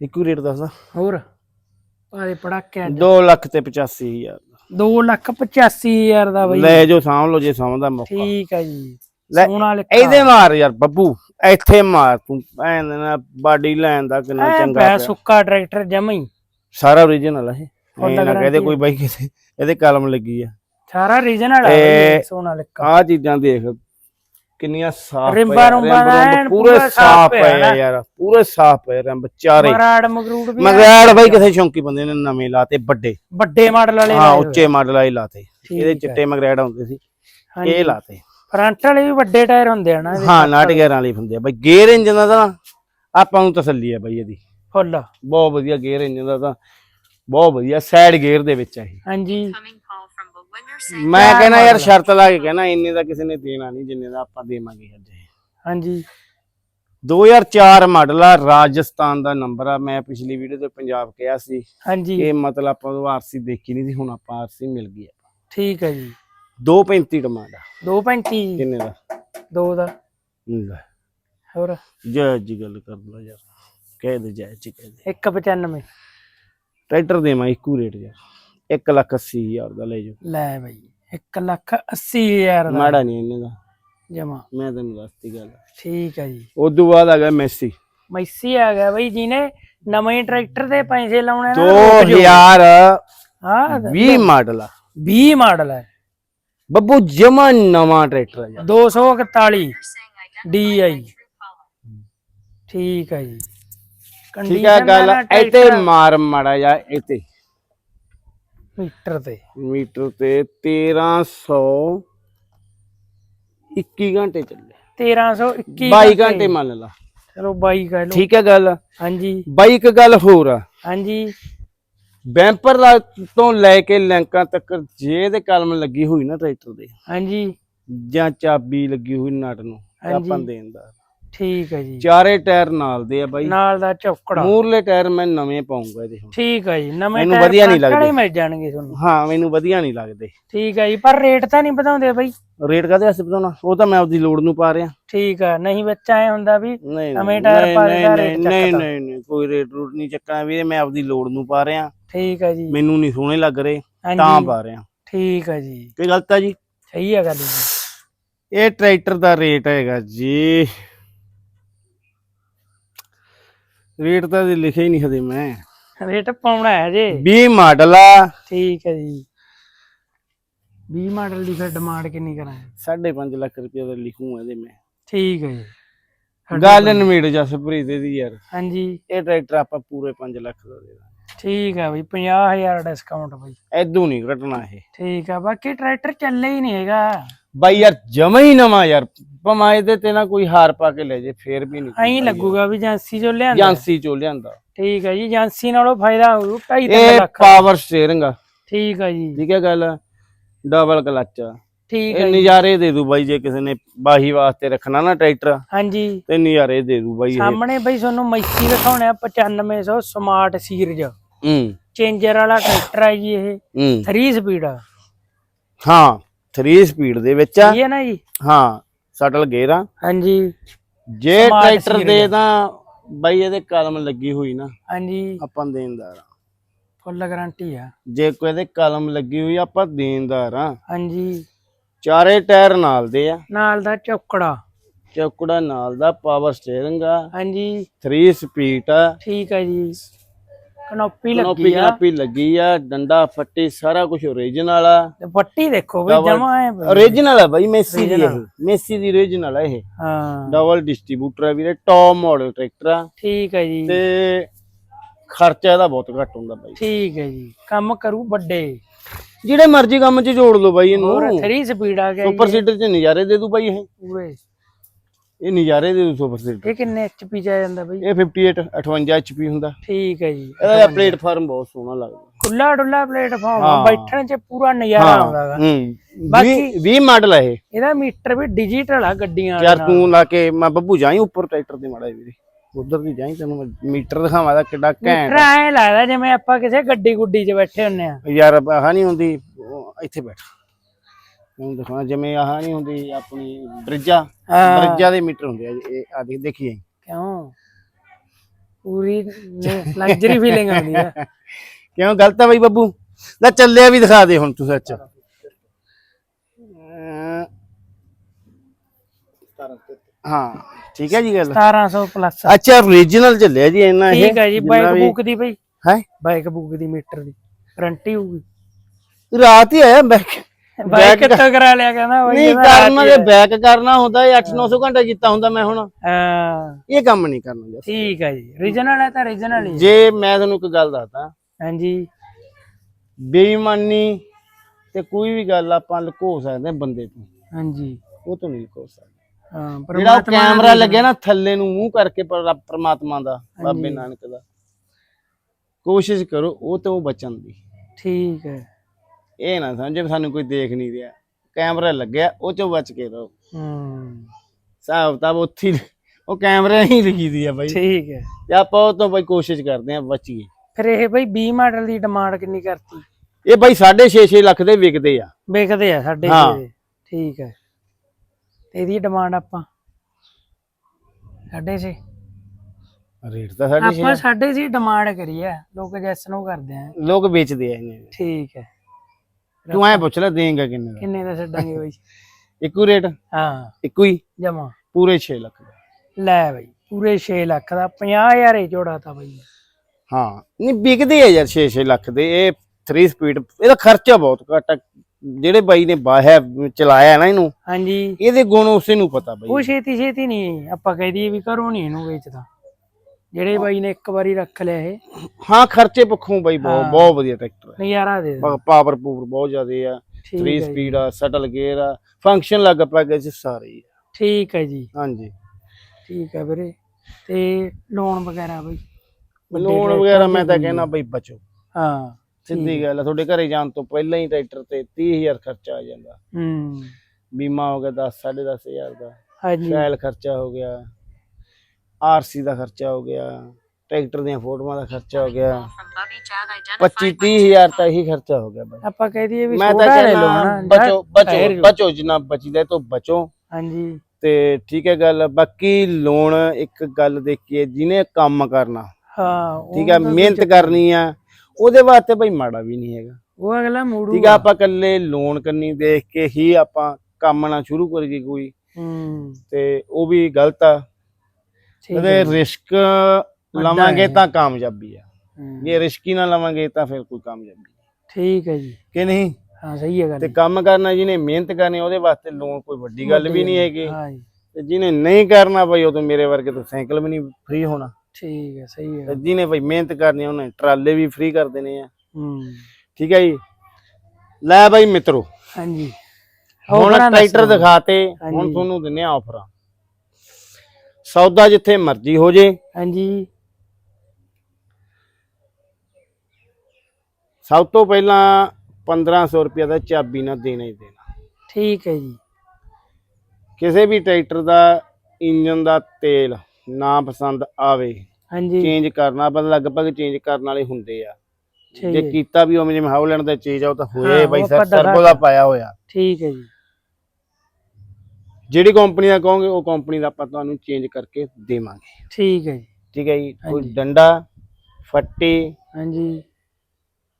ਇੱਕੋ ਰੇਟ ਦੱਸਦਾ ਹੋਰ? ਆਰੇ ਪੜਾਕਿਆ 2 ਲੱਖ ਤੇ 85000 2 ਲੱਖ 85000 ਦਾ ਬਈ। ਲੈ ਜੋ ਸਾਂਭ ਲਓ ਜੇ ਸਮਝਦਾ ਮੌਕਾ। ਠੀਕ ਹੈ ਜੀ। ਸੋਨਾ ਲਿਖਾ। ਇਹਦੇ ਮਾਰ ਯਾਰ ਬੱਬੂ ਇੱਥੇ ਮਾਰ ਤੂੰ। ਭੈਣ ਦੇ ਨਾਲ ਬਾਡੀ ਲੈਣ ਦਾ ਕਿੰਨਾ ਐ ਚੰਗਾ ਪਿਆ। ਸੁੱਕਾ ਟਰੈਕਟਰ ਜਮਾ ਹੀ। ਸਾਰਾ ਓਰੀਜਨਲ ਹੈ ਇਹ ਨਾ ਕਹਦੇ। ਕੋਈ ਬਾਈ ਕਿਸੇ ਇਹਦੇ ਕਲਮ ਲੱਗੀ ਆ ਸਾਰਾ ਤੇ ਬਈ ਸੋਨਾ ਲਿਖਾ ਆਹ ਚੀਜ਼ਾਂ ਦੇਖ ਕਿੰਨੀਆਂ ਸਾਫ਼ ਰਿੰਬਾਂ ਆ, ਰੁੰਬਾਂ ਪੂਰੇ ਸਾਫ਼ ਪਏ ਆ। ਯਾਰ ਪੂਰੇ ਸਾਫ਼ ਪਏ ਰੰਬ ਚਾਰੇ ਮਰਾੜ ਮਗਰੂੜ ਵੀ ਮਗੈੜ ਬਾਈ ਕਿਸੇ ਸ਼ੌਂਕੀ ਬੰਦੇ ਨੇ ਨਵੇਂ ਲਾਤੇ ਵੱਡੇ ਵੱਡੇ ਮਾਡਲ ਵਾਲੇ ਹਾਂ। ਉੱਚੇ ਮਾਡਲ ਆਏ ਲਾਤੇ ਇਹਦੇ। ਚਿੱਟੇ ਮਗਰੈੜ ਹੁੰਦੇ ਸੀ। ਇਹ ਲਾਤੇ ਫਰੰਟ ਵਾਲੇ ਵੀ ਵੱਡੇ ਟਾਇਰ ਹੁੰਦੇ ਆ ਨਾ। ਹਾਂ 911 ਵਾਲੇ ਹੁੰਦੇ ਆ ਬਾਈ ਗੇਅਰ ਇੰਜਨ ਦਾ ਨਾ ਆਪਾਂ ਨੂੰ ਤਸੱਲੀ ਹੈ ਬਾਈ ਇਹਦੀ ਫੁੱਲ ਬਹੁਤ ਵਧੀਆ ਗੇਅਰ ਇੰਜਨ ਦਾ ਤਾਂ ਬਹੁਤ ਵਧੀਆ ਸਾਈਡ ਗੇਅਰ ਦੇ ਵਿੱਚ ਹੈ ਇਹ। ਹਾਂਜੀ। ਮੈਂ ਕਹਿੰਦਾ ਯਾਰ? ਸ਼ਰਤ ਲਾ ਕੇ ਕਹਿਣਾ ਇੰਨੇ ਦਾ ਕਿਸੇ ਨੇ ਦੇਣਾ ਨਹੀਂ ਜਿੰਨੇ ਦਾ ਆਪਾਂ ਦੇਵਾਂਗੇ ਅੱਜ ਇਹ। ਹਾਂਜੀ। 2004 ਮਾਡਲ ਆ ਰਾਜਸਥਾਨ ਦਾ ਨੰਬਰ ਆ। ਮੈਂ ਪਿਛਲੀ ਵੀਡੀਓ ਤੇ ਪੰਜਾਬ ਕਿਹਾ ਸੀ ਹਾਂਜੀ। ਇਹ ਮਤਲਬ ਆਪਾਂ ਨੂੰ ਆਰਸੀ ਦੇਖੀ ਨਹੀਂ ਸੀ ਹੁਣ ਆਪਾਂ ਆਰਸੀ ਮਿਲ ਗਈ ਆ। ਠੀਕ ਹੈ ਜੀ। 235 ਡਿਮਾਂਡ ਆ। 235 ਜੀ ਕਿੰਨੇ ਦਾ? ਦੋ ਦਾ। ਲੈ ਹੋਰ? ਜੈ ਜੀ ਗੱਲ ਕਰ ਲਓ ਯਾਰ। ਕਹਿ ਦੇ ਜੈ ਜੀ ਕਹਿ ਦੇ। 195 ਟਰੈਕਟਰ ਦੇਵਾਂ ਇੱਕੋ ਰੇਟ ਯਾਰ 1 ਲੱਖ 80 ਹਜ਼ਾਰ ਦਾ ਲੈ ਜਾਓ। ਲੈ ਬਈ 1 ਲੱਖ 80 ਹਜ਼ਾਰ ਦਾ। ਮਾੜਾ ਨਹੀਂ ਇਹਨੇ ਦਾ। ਜਮਾ। ਮੈਂ ਤੈਨੂੰ ਦੱਸਤੀ ਗੱਲ। ਠੀਕ ਹੈ ਜੀ। ਉਦੋਂ ਬਾਅਦ ਆ ਗਿਆ ਮੈਸੀ। ਮੈਸੀ ਆ ਗਿਆ ਬਈ ਜਿਹਨੇ ਨਵੇਂ ਟਰੈਕਟਰ ਦੇ ਪੈਸੇ ਲਾਉਣੇ ਨਾ ਰੁਕ ਜਾਓ। 2020 ਹਾਂ ਮਾਡਲ ਆ। 20 ਮਾਡਲ ਹੈ ਬੱਬੂ ਜਮਾ ਨਵਾਂ ਟਰੈਕਟਰ ਆ ਯਾਰ। 241 saying DI true color. ਠੀਕ ਹੈ ਜੀ। ਠੀਕ ਹੈ ਗੱਲ ਦਾ ਇੱਥੇ ਮਾਰ ਮਾੜਾ ਜਾ ਇੱਥੇ। ਮੀਟਰ ਤੇ। ਮੀਟਰ ਤੇ 1300 21 ਘੰਟੇ ਚੱਲੇ। 1321 22 ਘੰਟੇ। ਮੰਨ ਲਾ। ਚਲੋ 22 ਕਹਿ ਲਓ। ਠੀਕ ਹੈ ਗੱਲ? ਹਾਂਜੀ। ਬਾਈ ਇੱਕ ਗੱਲ ਹੋਰ ਆ। ਹਾਂਜੀ। ਬੈਂਪਰ ਦਾ ਤੋਂ ਲੈ ਕੇ ਲੈਂਕਾਂ ਤੱਕ ਜੇ ਇਹਦੇ ਕਲਮ ਲੱਗੀ ਹੋਈ ਨਾ ਟਰੈਕਟਰ ਦੇ ਹਾਂਜੀ। ਜਾਂ ਚਾਬੀ ਲੱਗੀ ਹੋਈ ਨਟ ਨੂੰ। ਆਪਾਂ ਦੇਣਦਾ ਠੀਕ ਹੈ ਜੀ। ਚਾਰੇ ਟਾਇਰ ਨਾਲ ਦੇ ਆ ਬਾਈ। ਨਾਲ ਦਾ ਚੌਕੜਾ ਮੂਰਲੇ ਟਾਇਰ ਮੈਂ ਨਵੇਂ ਪਾਉਂਗਾ ਇਹਦੇ ਹੁਣ। ਠੀਕ ਹੈ ਜੀ ਨਵੇਂ ਮੈਨੂੰ ਵਧੀਆ ਨਹੀਂ ਲੱਗਦੇ। ਮਿਲ ਜਾਣਗੇ ਤੁਹਾਨੂੰ? ਹਾਂ ਮੈਨੂੰ ਵਧੀਆ ਨਹੀਂ ਲੱਗਦੇ। ਠੀਕ ਹੈ ਜੀ ਪਰ ਰੇਟ ਤਾਂ ਨਹੀਂ ਵਧਾਉਂਦੇ ਬਈ। ਰੇਟ ਕਾਦੇ ਹੱਸ ਬਤਾਉਣਾ ਉਹ ਤਾਂ ਮੈਂ ਆਪਦੀ ਲੋੜ ਨੂੰ ਪਾ ਰਿਹਾ। ਠੀਕ ਹੈ ਨਹੀਂ ਬੱਚਾ ਐ ਹੁੰਦਾ ਵੀ ਨਵੇਂ ਟਾਇਰ ਪਾ ਨਹੀਂ, ਰੇਟ ਨਹੀਂ। ਨਹੀਂ ਨਹੀਂ ਕੋਈ ਰੇਟ ਰੂਟ ਨਹੀਂ ਚੱਕਣਾ ਵੀਰੇ ਮੈਂ ਆਪਦੀ ਲੋੜ ਨੂੰ ਪਾ ਰਿਹਾ। ਠੀਕ ਹੈ ਜੀ। ਮੈਨੂੰ ਨਹੀਂ ਸੋਹਣੇ ਲੱਗ ਰਹੇ ਤਾਂ ਪਾ ਰਿਹਾ। ਠੀਕ ਹੈ ਜੀ। ਕੀ ਗਲਤ ਆ ਜੀ? ਸਹੀ ਹੈ ਗੱਲ ਜੀ। ਇਹ ਟਰੈਕਟਰ ਦਾ ਰੇਟ ਹੈਗਾ ਜੀ। ਰੇਟ ਤਾਂ ਇਹਦੇ ਲਿਖਿਆ ਹੀ ਨਹੀਂ ਹਦੇ ਮੈਂ। ਰੇਟ ਪਾਉਣਾ ਹੈ ਜੀ। 20 ਮਾਡਲ ਆ। ਠੀਕ ਹੈ ਜੀ। 20 ਮਾਡਲ ਦੀ ਫਿਰ ਡਿਮਾਂਡ ਕਿੰਨੀ ਕਰਾਂਗੇ 5.5 ਲੱਖ ਰੁਪਏ ਦਾ ਲਿਖੂਗਾ ਇਹਦੇ ਮੈਂ। ਠੀਕ ਹੈ ਜੀ। ਗੱਲ ਨਵੇੜ ਜਸਪ੍ਰੀਤ ਦੀ ਯਾਰ। ਹਾਂਜੀ। ਇਹ ਟਰੈਕਟਰ ਆਪਾਂ ਪੂਰੇ 5 ਲੱਖ ਦਾ ਦੇ ਦਾਂਗੇ। ਠੀਕ ਹੈ ਬਈ 50000 ਡਿਸਕਾਊਂਟ ਬਈ। ਐਦੂ ਨਹੀਂ ਘਟਣਾ ਇਹ। ਠੀਕ ਆ ਬਾਕੀ ਟਰੈਕਟਰ ਚੱਲੇ ਹੀ ਨਹੀਂ ਹੈਗਾ। ਬਾਈ ਯਾਰ ਜਮਾ ਹੀ ਨਵਾਂ ਯਾਰ। ਭਮਾ ਇਹਦੇ ਤੇ ਨਾ ਕੋਈ ਹਾਰ ਪਾ ਕੇ ਲੈ ਜੇ ਫੇਰ ਵੀ ਨਹੀਂ ਐਂ ਲੱਗੂਗਾ ਵੀ ਏਜੰਸੀ ਚੋਂ ਲਿਆਂਦਾ। ਏਜੰਸੀ ਚੋਂ ਲਿਆਂਦਾ। ਠੀਕ ਹੈ ਜੀ ਏਜੰਸੀ ਨਾਲੋਂ ਫਾਇਦਾ ਹੋਊ 2.5 ਇਹ ਲੱਖ। ਪਾਵਰ ਸਟੀਅਰਿੰਗ ਆ। ਠੀਕ ਹੈ ਜੀ। ਠੀਕ ਹੈ ਗੱਲ? ਡਬਲ ਕਲਚ ਆ। ਠੀਕ ਹੈ। ਨਜ਼ਾਰੇ ਦੇ ਦੂ ਬਾਈ ਜੇ ਕਿਸੇ ਨੇ ਬਾਹੀ ਵਾਸਤੇ ਰੱਖਣਾ ਨਾ ਟਰੈਕਟਰ। ਹਾਂਜੀ। ਤੇ ਨਜ਼ਾਰੇ ਦੇ ਦੂ ਬਾਈ ਸਾਹਮਣੇ ਬਈ ਤੁਹਾਨੂੰ ਮੈਸੀ ਦਿਖਾਉਣਾ 9500 ਸਮਾਰਟ ਸੀਰਜ। ਹੂੰ। ਚੇਂਜਰ ਵਾਲਾ ਟਰੈਕਟਰ ਹੈ ਜੀ ਇਹ। ਹੂੰ। 3 ਸਪੀਡ ਆ। ਹਾਂ 3 ਸਪੀਡ ਦੇ ਵਿੱਚ ਆ। ਸਹੀ ਹੈ ਨਾ ਜੀ? ਹਾਂ ਸਟਲ ਗੇਅਰ ਆ। ਹਾਂਜੀ। ਜੇ Smart ਟਰੈਕਟਰ ਦੇ ਆ। ਤਾਂ ਬਾਈ ਇਹਦੇ ਕਲਮ ਲੱਗੀ ਹੋਈ ਨਾ। ਹਾਂਜੀ। ਆਪਾਂ ਦੇਣਦਾਰ ਆ। ਫੁੱਲ ਗਾਰੰਟੀ ਆ। ਜੇ ਕੋਈ ਇਹਦੇ ਕਲਮ ਲੱਗੀ ਹੋਈ ਆਪਾਂ ਦੇਣਦਾਰ ਆ। ਹਾਂਜੀ। ਚਾਰੇ ਟਾਇਰ ਨਾਲ ਦੇ ਆ। ਨਾਲ ਦਾ ਚੌਕੜਾ। ਚੌਕੜਾ ਨਾਲ ਦਾ ਪਾਵਰ ਸਟੀਅਰਿੰਗ ਆ। ਹਾਂਜੀ। 3 ਸਪੀਡ ਆ। ਠੀਕ ਹੈ ਜੀ। ਕਨੋਪੀ ਲੱਗੀ ਆ। ਕਨੋਪੀ ਲੱਗੀ ਆ ਡੰਡਾ ਫੱਟੀ ਸਾਰਾ ਕੁਝ ਓਰੀਜਨਲ ਆ। ਤੇ ਪੱਟੀ ਦੇਖੋ ਬਈ ਜਮਾ ਹੈ ਓਰੀਜਨਲ ਆ ਬਾਈ ਮੇਸੀ ਦੀ ਇਹ। ਮੇਸੀ ਦੀ ਓਰੀਜਨਲ ਆ ਇਹ। ਹਾਂ। ਡਬਲ ਡਿਸਟ੍ਰੀਬਿਊਟਰ ਆ ਵੀਰੇ ਟੌਪ ਮਾਡਲ ਟਰੈਕਟਰ ਆ। ਠੀਕ ਹੈ ਜੀ। ਤੇ ਖਰਚਾ ਇਹਦਾ ਬਹੁਤ ਘੱਟ ਹੁੰਦਾ ਬਾਈ। ਠੀਕ ਹੈ ਜੀ। ਕੰਮ ਕਰੂ ਵੱਡੇ। ਜਿਹੜੇ ਮਰਜ਼ੀ ਕੰਮ 'ਚ ਜੋੜ ਲਓ ਬਾਈ ਹੋਰ ਇਹਨੂੰ 3 ਸਪੀਡ ਆ ਗਿਆ ਸੁਪਰ ਜੀ। ਸੀਡਰ 'ਚ ਨਜ਼ਾਰੇ ਦੇ ਦੂ ਬਾਈ ਇਹ। ਪੂਰੇ। ਇਹ ਨਜ਼ਾਰੇ ਦੇ ਸੁਪਰ ਸੀਡਰ ਇਹ ਕਿੰਨੇ ਐਚਪੀ ਆ ਜਾਂਦਾ ਬਈ? ਇਹ 58 58 HP ਹੁੰਦਾ। ਠੀਕ ਹੈ ਜੀ ਇਹਦਾ ਪਲੇਟਫਾਰਮ ਬਹੁਤ ਸੋਹਣਾ ਲੱਗਦਾ। ਖੁੱਲਾ ਡੁੱਲਾ ਪਲੇਟਫਾਰਮ ਹਾਂ। ਬੈਠਣ ਚ ਪੂਰਾ ਨਜ਼ਾਰਾ ਆਉਂਦਾ ਹੈਗਾ ਹੂੰ। ਬਾਕੀ- 20 ਮਾਡਲ ਇਹ। ਇਹਦਾ ਮੀਟਰ ਵੀ ਡਿਜੀਟਲ ਆ ਗੱਡੀਆਂ ਵਾਲੇ ਯਾਰ ਤੂੰ ਲਾ ਕੇ ਮੈਂ ਬੱਬੂ ਜਾਈ ਉੱਪਰ ਟਰੈਕਟਰ ਤੇ ਮਾੜਾ ਵੀਰੇ। ਉਧਰ ਦੀ ਜਾਈ ਤੈਨੂੰ ਮੈਂ ਮੀਟਰ ਦਿਖਾਵਾਂ ਦਾ ਕਿੱਡਾ ਘੈਂਟ ਮੀਟਰ ਐ ਲੱਗਦਾ ਜਿਵੇਂ ਆਪਾਂ ਕਿਸੇ ਗੱਡੀ ਗੁੱਡੀ 'ਚ ਬੈਠੇ ਹੁੰਨੇ ਆ। ਯਾਰ ਆਹ ਨਹੀਂ ਹੁੰਦੀ ਇੱਥੇ ਬੈਠ। ਤੈਨੂੰ ਦਿਖਾਉਣਾ ਜਿਵੇਂ ਆਹ ਨਹੀਂ ਹੁੰਦੀ ਆਪਣੀ ਬ੍ਰਿਜਾ ਹਾਂ। ਬ੍ਰਿਜਾ ਦੇ ਮੀਟਰ ਹੁੰਦੇ ਆ ਜੀ, ਇਹ ਆ ਦੇਖ ਦੇਖੀਏ। ਕਿਉਂ? ਪੂਰੀ ਲਗਜ਼ਰੀ ਫੀਲਿੰਗ ਆਉਂਦੀ ਆ। <laughs> ਕਿਉਂ? ਗਲਤ ਆ ਬਈ ਬੱਬੂ। ਲੈ ਚੱਲਿਆ ਵੀ ਦਿਖਾ ਦੇ ਹੁਣ ਤੂੰ ਸੱਚ। ਅਹ ਹਾਂ ਠੀਕ ਹੈ ਜੀ ਗੱਲ। 1700 ਪਲੱਸ ਅੱਛਾ ਓਰੀਜਨਲ ਚੱਲਿਆ ਜੀ ਇਹਨਾਂ ਇਹ ਠੀਕ ਹੈ ਜੀ ਬਾਈਕ ਬੁੱਕ ਦੀ ਬਈ। ਹੈ? ਬਾਈਕ ਬੁੱਕ ਦੀ ਮੀਟਰ ਦੀ। ਗਾਰੰਟੀ ਹੋਊਗੀ। ਰਾਤ ਹੀ ਆਇਆ ਬੈਕ ਬਾਈਕ ਕਿੱਥੋਂ ਕਰਾ ਲਿਆ ਕਹਿੰਦਾ ਬਾਈ ਨਹੀਂ ਕਰਨਾ ਜੇ। ਬੈਕ ਕਰਨਾ ਹੁੰਦਾ ਇਹ 8-900 ਘੰਟਾ ਕੀਤਾ ਹੁੰਦਾ ਮੈਂ ਹੁਣ। ਹਾਂ। ਇਹ ਕੰਮ ਨਹੀਂ ਕਰਨਾ ਯਾਰ ਠੀਕ ਹੈ ਜੀ। ਰੀਜਨਲ ਹੈ ਤਾਂ ਰੀਜਨਲ ਹੀ ਜੇ ਮੈਂ ਤੁਹਾਨੂੰ ਇੱਕ ਗੱਲ ਦੱਸਦਾ ਹਾਂਜੀ। ਬੇਈਮਾਨੀ ਤੇ ਕੋਈ ਵੀ ਗੱਲ ਆਪਾਂ ਲੁਕੋ ਸਕਦੇ ਬੰਦੇ ਤੋਂ। ਹਾਂਜੀ। ਉਹ ਤੋਂ ਨਹੀਂ ਲੁਕੋ ਸਕਦੇ। ਹਾਂ ਜਿਹੜਾ ਕੈਮਰਾ। ਲੱਗਿਆ ਨਾ। ਥੱਲੇ ਨੂੰ ਮੂੰਹ ਕਰਕੇ ਪਰ- ਪ੍ਰਮਾਤਮਾ ਦਾ ਬਾਬੇ। ਨਾਨਕ ਦਾ। ਕੋਸ਼ਿਸ਼ ਕਰੋ ਉਹ ਤੋਂ ਬਚਣ ਦੀ। ਠੀਕ ਹੈ। ਇਹ ਨਾ ਸਮਝੇ ਵੀ ਸਾਨੂੰ ਕੋਈ ਦੇਖ ਨਹੀਂ ਰਿਹਾ। ਕੈਮਰਾ ਲੱਗਿਆ ਉਹ ਚੋਂ ਬਚ ਕੇ ਰਹੋ। ਹੂੰ। ਹਿਸਾਬ ਤਾਂ ਉੱਥੇ ਹੀ- ਉਹ ਕੈਮਰੇ ਹੀ ਲਿਖੀ ਦੀ ਆ ਬਾਈ। ਠੀਕ ਹੈ। ਤੇ ਆਪਾਂ ਉਹ ਤੋਂ ਬਾਈ ਕੋਸ਼ਿਸ਼ ਕਰਦੇ ਆ ਬਚੀਏ। ਫਿਰ ਇਹ ਬਈ 20 ਮਾਡਲ ਦੀ ਡਿਮਾਂਡ ਕਿੰਨੀ ਕਰਤੀ? ਇਹ ਬਾਈ 6.5 ਲੱਖ ਦੇ ਵਿਕਦੇ ਆ। ਵਿਕਦੇ ਆ ਸਾਡੇ ਹਾਂ। ਠੀਕ ਹੈ। ਤੇ ਇਹਦੀ ਡਿਮਾਂਡ ਆਪਾਂ? ਸਾਡੇ ਛੇ। ਰੇਟ ਤਾਂ ਸਾਡੇ ਆਪਾਂ ਸਾਡੇ ਛੇ ਡਿਮਾਂਡ ਕਰੀ ਆ। ਲੋਕ ਜੈਸ ਨੂੰ ਕਰਦੇ ਆ। ਲੋਕ ਵੇਚਦੇ ਆ ਇਹਨੇ। ਠੀਕ ਹੈ। ਤੂੰ ਐ ਪੁੱਛ ਲੈ ਦੇਂਗਾ ਕਿੰਨੇ ਦਾ? ਕਿੰਨੇ ਦਾ ਛੱਡਾਂਗੇ ਬਈ? <laughs> ਇੱਕੋ ਰੇਟ? ਹਾਂ। ਇੱਕੋ ਹੀ? ਜਮਾ। ਪੂਰੇ 6 ਲੱਖ ਦਾ। ਲੈ ਬਈ ਪੂਰੇ 6 ਲੱਖ ਦਾ। 50000 ਹੀ ਜੋੜਾ ਤਾ ਬਈ। ਹਾਂ। ਨਹੀਂ ਵਿਕਦੇ ਆ ਯਾਰ 6-6 ਲੱਖ ਦੇ। ਇਹ 3 ਸਪੀਡ ਇਹਦਾ ਖਰਚਾ ਬਹੁਤ ਘੱਟ ਆ। ਜਿਹੜੇ ਬਾਈ ਨੇ ਬਾਹਿਆ ਚਲਾਇਆ ਨਾ ਇਹਨੂੰ ਹਾਂਜੀ। ਇਹਦੇ ਗੁਣ ਉਸੇ ਨੂੰ ਪਤਾ ਬਾਈ। ਉਹ ਛੇਤੀ ਛੇਤੀ ਨਹੀਂ ਆਪਾਂ ਕਹਿ ਦਈਏ ਵੀ ਘਰੋਂ ਨਹੀਂ ਇਹਨੂੰ ਵੇਚਦਾ। ਜਿਹੜੇ ਬਾਈ ਨੇ ਇੱਕ ਵਾਰੀ ਰੱਖ ਲਿਆ ਇਹ। ਹਾਂ ਖਰਚੇ ਪੱਖੋਂ ਬਾਈ ਬਹੁਤ। ਬਹੁਤ ਵਧੀਆ ਟਰੈਕਟਰ ਹੈ। ਨਜ਼ਾਰਾ ਦੇ। ਪਾਵਰ ਪੂਰ ਬਹੁਤ ਜ਼ਿਆਦੇ ਆ ਠੀਕ 3 ਹੈ ਜੀ। ਸਪੀਡ ਆ ਸਟਲ ਗੇਅਰ ਆ ਫੰਕਸ਼ਨ ਲੱਗ ਪਿਆ ਜੀ ਸਾਰੇ। ਠੀਕ ਹੈ ਜੀ। ਹਾਂਜੀ। ਠੀਕ ਹੈ ਵੀਰੇ। ਤੇ ਲੋਨ ਵਗੈਰਾ ਬਈ? ਲੋਨ ਵਗੈਰਾ ਮੈਂ ਤਾਂ ਹੈ। ਬਈ ਬਚੋ। ਹਾਂ ਸਿੱਧੀ ਗੱਲ ਆ ਤੁਹਾਡੇ ਘਰੇ ਜਾਣ ਤੋਂ ਪਹਿਲਾਂ ਹੀ ਟਰੈਕਟਰ ਤੇ 30000 ਖਰਚਾ ਆ ਜਾਂਦਾ। ਹੂੰ। ਬੀਮਾ ਹੋ ਗਿਆ 10 10500 ਦਾ। ਹਾਂਜੀ। ਸ਼ੈਲ ਖਰਚਾ ਹੋ ਗਿਆ। ਆਰਸੀ ਦਾ ਖਰਚਾ ਹੋ ਗਿਆ ਟਰੈਕਟਰ ਦੀਆਂ ਫੋਟੋਆਂ ਦਾ ਖਰਚਾ ਹੋ ਗਿਆ। From Bubby Jag 25 identified by 30000 ਤਾਂ ਇਹੀ ਖਰਚਾ ਹੋ ਗਿਆ ਬਾਈ। ਆਪਾਂ ਕਹਿ ਦਈਏ ਵੀ ਮੈਂ ਤਾਂ ਕਹਿੰਦਾ ਬਚੋ ਬਚੋ। ਬਚੋ ਜਿੰਨਾ ਬਚੀਦਾ ਤੋਂ ਬਚੋ। ਹਾਂਜੀ। ਤੇ ਠੀਕ ਹੈ ਗੱਲ ਬਾਕੀ ਲੋਨ ਇੱਕ ਗੱਲ ਦੇਖੀਏ ਜਿਹਨੇ ਕੰਮ ਕਰਨਾ ਹਾਂ ਠੀਕ ਹੈ ਮਿਹਨਤ ਕਰਨੀ ਆ ਉਹਦੇ ਵਾਸਤੇ ਭਾਈ ਮਾੜਾ ਵੀ ਨਹੀਂ ਹੈਗਾ। ਉਹ ਅਗਲਾ ਮੂੜੂ ਠੀਕ ਆ। ਆਪਾਂ ਇਕੱਲੇ ਲੋਨ ਕਰਨੀ ਦੇਖ ਕੇ ਹੀ ਆਪਾਂ ਕੰਮ ਨਾ ਸ਼ੁਰੂ ਕਰੀਏ ਕੋਈ। ਹੂੰ। ਤੇ ਉਹ ਵੀ ਗਲਤ ਆ। ਹੈ ਰਿਸਕ ਲਵਾਂਗੇ। ਤਾਂ ਕਾਮਯਾਬੀ ਆ। ਜੇ ਰਿਸਕ ਹੀ ਨਾ ਲਵਾਂਗੇ ਤਾਂ ਫਿਰ ਕੋਈ ਕਾਮਯਾਬੀ। ਠੀਕ ਹੈ ਜੀ। ਕਿ ਨਹੀਂ? ਹਾਂ ਸਹੀ ਹੈ ਗੱਲ ਤੇ ਕੰਮ ਕਰਨਾ ਜਿਹਨੇ ਮਿਹਨਤ ਕਰਨੀ ਉਹਦੇ ਵਾਸਤੇ ਲੋਨ ਕੋਈ ਵੱਡੀ ਗੱਲ ਵੀ ਨਹੀਂ ਹੈਗੀ। ਹਾਂ ਜੀ। ਤੇ ਜਿਹਨੇ ਨਹੀਂ ਕਰਨਾ ਭਾਈ ਉਹ ਤਾਂ ਮੇਰੇ ਵਰਗੇ ਤੋਂ ਸਾਈਕਲ ਵੀ ਨਹੀਂ ਫ੍ਰੀ ਹੋਣਾ। ਠੀਕ ਹੈ ਸਹੀ ਹੈ ਤੇ ਜਿਹਨੇ ਭਾਈ ਮਿਹਨਤ ਕਰਨੀ ਉਹਨੇ ਟਰਾਲੇ ਵੀ ਫ੍ਰੀ ਕਰ ਦੇਣੇ ਆ। ਹੂੰ। ਠੀਕ ਹੈ ਜੀ। ਲੈ ਭਾਈ ਮਿੱਤਰੋ। ਹਾਂਜੀ। ਹੁਣ ਟਰੈਕਟਰ। ਦਿਖਾਤੇ ਹੁਣ। ਤੁਹਾਨੂੰ ਦਿੰਨੇ ਆ ਆਫਰਾਂ ਸੌਦਾ ਜਿੱਥੇ ਮਰਜ਼ੀ ਹੋ ਜੇ। ਹਾਂਜੀ। ਸਭ ਤੋਂ ਪਹਿਲਾਂ 1500 ਰੁਪਏ ਦਾ ਚਾਬੀ ਨਾ ਦੇਣਾ ਹੀ ਦੇਣਾ। ਠੀਕ ਹੈ ਜੀ। ਕਿਸੇ ਵੀ ਟਰੈਕਟਰ ਦਾ ਇੰਜਨ ਦਾ ਤੇਲ ਨਾ ਪਸੰਦ ਆਵੇ ਹਾਂਜੀ। ਚੇਂਜ ਕਰਨਾ ਬਸ ਲਗਭਗ ਚੇਂਜ ਕਰਨ ਵਾਲੇ ਹੁੰਦੇ ਆ। ਠੀਕ ਜੇ ਹੈ। ਕੀਤਾ ਵੀ ਉਵੇਂ ਜਿਵੇਂ ਹਾਊਲੈਂਡ ਦਾ ਚੀਜ਼ ਆ ਉਹ ਤਾਂ ਹੋਇਆ ਹੀ ਹਾਂ, ਬਾਈ ਉਹ ਸਰ ਸਰਬੋ ਦਾ ਪਾਇਆ ਹੋਇਆ। ਠੀਕ ਹੈ ਜੀ। ਜਿਹੜੀ ਕੰਪਨੀ ਦਾ ਕਹੋਗੇ ਉਹ ਕੰਪਨੀ ਦਾ ਆਪਾਂ ਤੁਹਾਨੂੰ ਚੇਂਜ ਕਰਕੇ ਦੇਵਾਂਗੇ। ਠੀਕ ਹੈ ਜੀ। ਠੀਕ ਹੈ ਜੀ? ਕੋਈ। ਡੰਡਾ ਫੱਟੀ ਹਾਂਜੀ।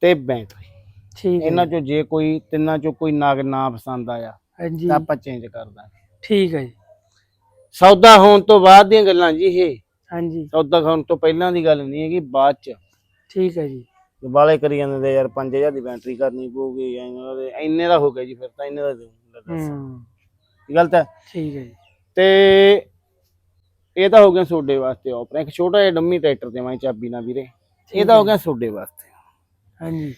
ਤੇ ਬੈਟਰੀ ਠੀਕ ਹੈ ਇਹਨਾਂ ਚੋਂ ਜੇ ਕੋਈ ਤਿੰਨਾਂ ਚੋਂ ਕੋਈ ਨਾਗ ਨਾ ਪਸੰਦ ਆਇਆ ਹਾਂਜੀ। ਤਾਂ ਆਪਾਂ ਚੇਂਜ ਕਰ ਦਾਂਗੇ। ਠੀਕ ਹੈ ਜੀ। ਸੌਦਾ ਹੋਣ ਤੋਂ ਬਾਅਦ ਦੀਆਂ ਗੱਲਾਂ ਜੀ ਇਹ। ਹਾਂਜੀ। ਸੌਦਾ ਹੋਣ ਤੋਂ ਪਹਿਲਾਂ ਦੀ ਗੱਲ ਨਹੀਂ ਹੈਗੀ ਬਾਅਦ ਚ। ਠੀਕ ਹੈ ਜੀ। ਬਾਲੇ ਕਰੀ ਜਾਂਦੇ ਨੇ ਯਾਰ 5000 ਦੀ ਬੈਟਰੀ ਕਰਨੀ ਪਊਗੀ ਐਂ ਦੇ ਦਾ ਹੋ ਗਿਆ ਜੀ ਫਿਰ ਤਾਂ ਇੰਨੇ ਦਾ ਹੂੰ। ਗਲਤ ਹੈ। ਠੀਕ ਹੈ ਜੀ। ਤੇ ਇਹ ਤਾਂ ਹੋ ਗਿਆ ਤੁਹਾਡੇ ਵਾਸਤੇ ਆਫਰ ਇੱਕ ਛੋਟਾ ਜਿਹਾ ਡੰਮੀ ਟਰੈਕਟਰ ਦੇਵਾਂ ਚਾਬੀ ਨਾਲ ਵੀਰੇ। ਇਹ ਤਾਂ ਹੋ ਗਿਆ ਤੁਹਾਡੇ ਵਾਸਤੇ। ਹਾਂਜੀ।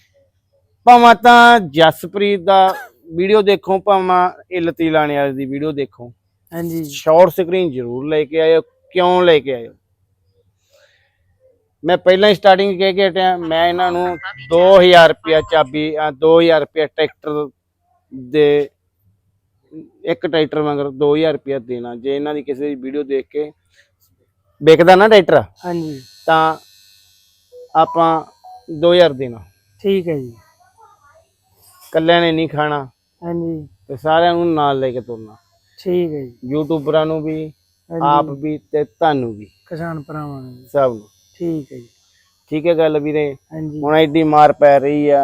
ਭਾਵੇਂ ਤਾਂ ਜਸਪ੍ਰੀਤ ਦਾ ਵੀਡੀਓ ਦੇਖੋ ਭਾਵੇਂ ਇਹ ਲਤੀ ਲਾਣੇ ਵਾਲੇ ਦੀ ਵੀਡੀਓ ਦੇਖੋ। ਹਾਂਜੀ। ਸ਼ਾਰਟ ਸਕਰੀਨ ਜ਼ਰੂਰ ਲੈ ਕੇ ਆਇਓ ਕਿਉਂ ਲੈ ਕੇ ਆਇਓ? ਮੈਂ ਪਹਿਲਾਂ ਹੀ ਸਟਾਰਟਿੰਗ ਕਹਿ ਕੇ ਹਟਿਆ ਮੈਂ ਇਹਨਾਂ ਨੂੰ 2000 ਰੁਪਿਆ ਚਾਬੀ ਆ 2000 ਰੁਪਿਆ ਟਰੈਕਟਰ ਦੇ ਇੱਕ ਟਰੈਕਟਰ ਮਗਰ 2000 ਰੁਪਿਆ ਦੇਣਾ। ਜੇ ਇਹਨਾਂ ਦੀ ਕਿਸੇ ਦੀ ਵੀਡੀਓ ਦੇਖ ਕੇ ਵਿਕਦਾ ਨਾ ਟਰੈਕਟਰ ਹਾਂਜੀ। ਤਾਂ ਆਪਾਂ 2000 ਦੇਣਾ। ਠੀਕ ਹੈ ਜੀ। ਕੱਲਿਆਂ ਨੇ ਨਹੀਂ ਖਾਣਾ। ਹਾਂਜੀ। ਤੇ ਸਾਰਿਆਂ ਨੂੰ ਨਾਲ ਲੈ ਕੇ ਤੁਰਨਾ। ਠੀਕ ਹੈ ਜੀ। ਯੂਟਿਊਬਰਾਂ ਨੂੰ ਵੀ ਆਪ ਵੀ ਤੇ ਤੁਹਾਨੂੰ ਵੀ। ਕਿਸਾਨ ਭਰਾਵਾਂ ਨੂੰ। ਸਭ ਨੂੰ। ਠੀਕ ਹੈ ਜੀ। ਠੀਕ ਹੈ ਗੱਲ ਵੀਰੇ। ਹਾਂਜੀ। ਹੁਣ ਐਡੀ ਮਾਰ ਪੈ ਰਹੀ ਆ।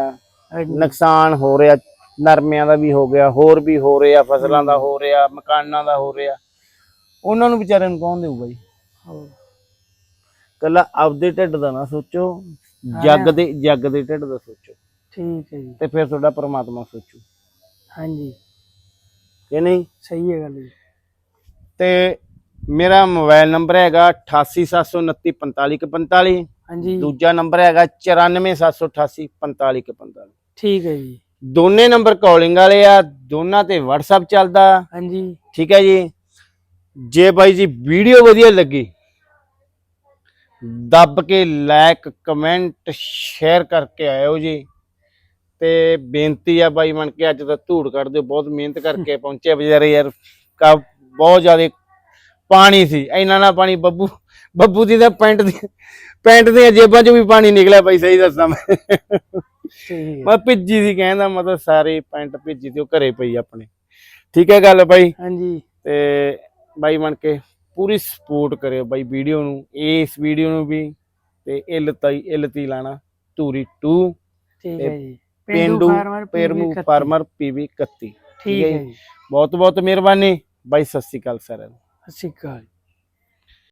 ਹਾਂਜੀ। ਨੁਕਸਾਨ ਹੋ ਰਿਹਾ। ਨਰਮਿਆਂ ਦਾ ਵੀ ਹੋ ਗਿਆ ਹੋਰ ਵੀ ਹੋ ਰਿਹਾ ਫਸਲਾਂ ਦਾ ਹੋ। ਰਿਹਾ ਮਕਾਨਾਂ ਦਾ ਹੋ ਰਿਹਾ। ਉਹਨਾਂ ਨੂੰ ਵਿਚਾਰਿਆਂ ਨੂੰ ਕੌਣ ਦੇਊਗਾ ਜੀ। ਕੱਲਾ ਆਪਦੇ ਢਿੱਡ ਦਾ ਨਾ ਸੋਚੋ ਜੱਗ ਦੇ ਜੱਗ ਦੇ ਢਿੱਡ ਦਾ ਸੋਚੋ। ਠੀਕ ਹੈ ਜੀ। ਤੇ ਫਿਰ ਤੁਹਾਡਾ ਪ੍ਰਮਾਤਮਾ ਸੋਚੂ। ਹਾਂਜੀ। ਕਿ ਨਹੀਂ? ਸਹੀ ਹੈ ਗੱਲ ਜੀ। ਤੇ ਮੇਰਾ ਮੋਬਾਈਲ ਨੰਬਰ ਹੈਗਾ 8879945145 ਹਾਂਜੀ। ਦੂਜਾ ਨੰਬਰ ਹੈਗਾ 9478845145 ਠੀਕ ਹੈ ਜੀ। ਦੋਨੇ ਨੰਬਰ ਕਾਲਿੰਗ ਵਾਲੇ ਆ ਦੋਨਾਂ ਤੇ WhatsApp ਚੱਲਦਾ। ਹਾਂਜੀ। ਠੀਕ ਹੈ ਜੀ। ਜੇ ਬਾਈ ਜੀ ਵੀਡੀਓ ਵਧੀਆ ਲੱਗੀ ਦੱਬ ਕੇ ਲਾਈਕ ਕਮੈਂਟ ਸ਼ੇਅਰ ਕਰਕੇ ਆਇਓ ਜੀ। ਤੇ ਬੇਨਤੀ ਆ ਬਾਈ ਮਨ ਕੇ ਅੱਜ ਤਾਂ ਧੂੜ ਕੱਢ ਦਿਓ ਬਹੁਤ ਮਿਹਨਤ ਕਰਕੇ ਪਹੁੰਚੇ ਵਿਚਾਰੇ ਯਾਰ। ਕਾ ਬਹੁਤ ਜ਼ਿਆਦਾ ਪਾਣੀ ਸੀ ਇੰਨਾ ਨਾ ਪਾਣੀ ਬੱਬੂ ਬੱਬੂ ਦੀ ਤਾਂ ਪੈਂਟ ਦੀ ਪੈਂਟ ਦੀਆਂ ਜੇਬਾਂ 'ਚੋਂ ਵੀ ਪਾਣੀ ਨਿਕਲਿਆ ਬਾਈ ਸਹੀ ਦੱਸਾਂ ਮੈਂ। ਮੈਂ ਭਿੱਜੀ ਸੀ ਕਹਿੰਦਾ ਮਤਲਬ ਸਾਰੇ ਪੈਂਟ ਭਿੱਜੀ ਤੇ ਉਹ ਘਰੇ ਪਈ ਆਪਣੇ। ਠੀਕ ਹੈ ਗੱਲ ਬਾਈ? ਹਾਂਜੀ। ਤੇ ਬਾਈ ਬਣ ਕੇ ਪੂਰੀ ਸਪੋਰਟ ਕਰਿਓ ਬਾਈ ਵੀਡੀਓ ਨੂੰ। ਇਸ ਵੀਡੀਓ ਨੂੰ ਵੀ ਤੇ ਇਲ ਤਾਈ ਇਲ ਤੀ ਲਾਣਾ ਧੂਰੀ 2 ਠੀਕ ਹੈ ਜੀ। ਪੇਂਡੂ ਫਾਰਮਰ ਪੇਰਮੂ ਫਾਰਮਰ ਪੀਵੀ 31 ਠੀਕ ਹੈ ਜੀ। ਬਹੁਤ ਬਹੁਤ ਮਿਹਰਬਾਨੀ। ਬਾਈ ਸਤਿ ਸ਼੍ਰੀ ਅਕਾਲ ਸਾਰਿਆਂ ਨੂੰ। ਸਤਿ ਸ਼੍ਰੀ ਅਕਾਲ।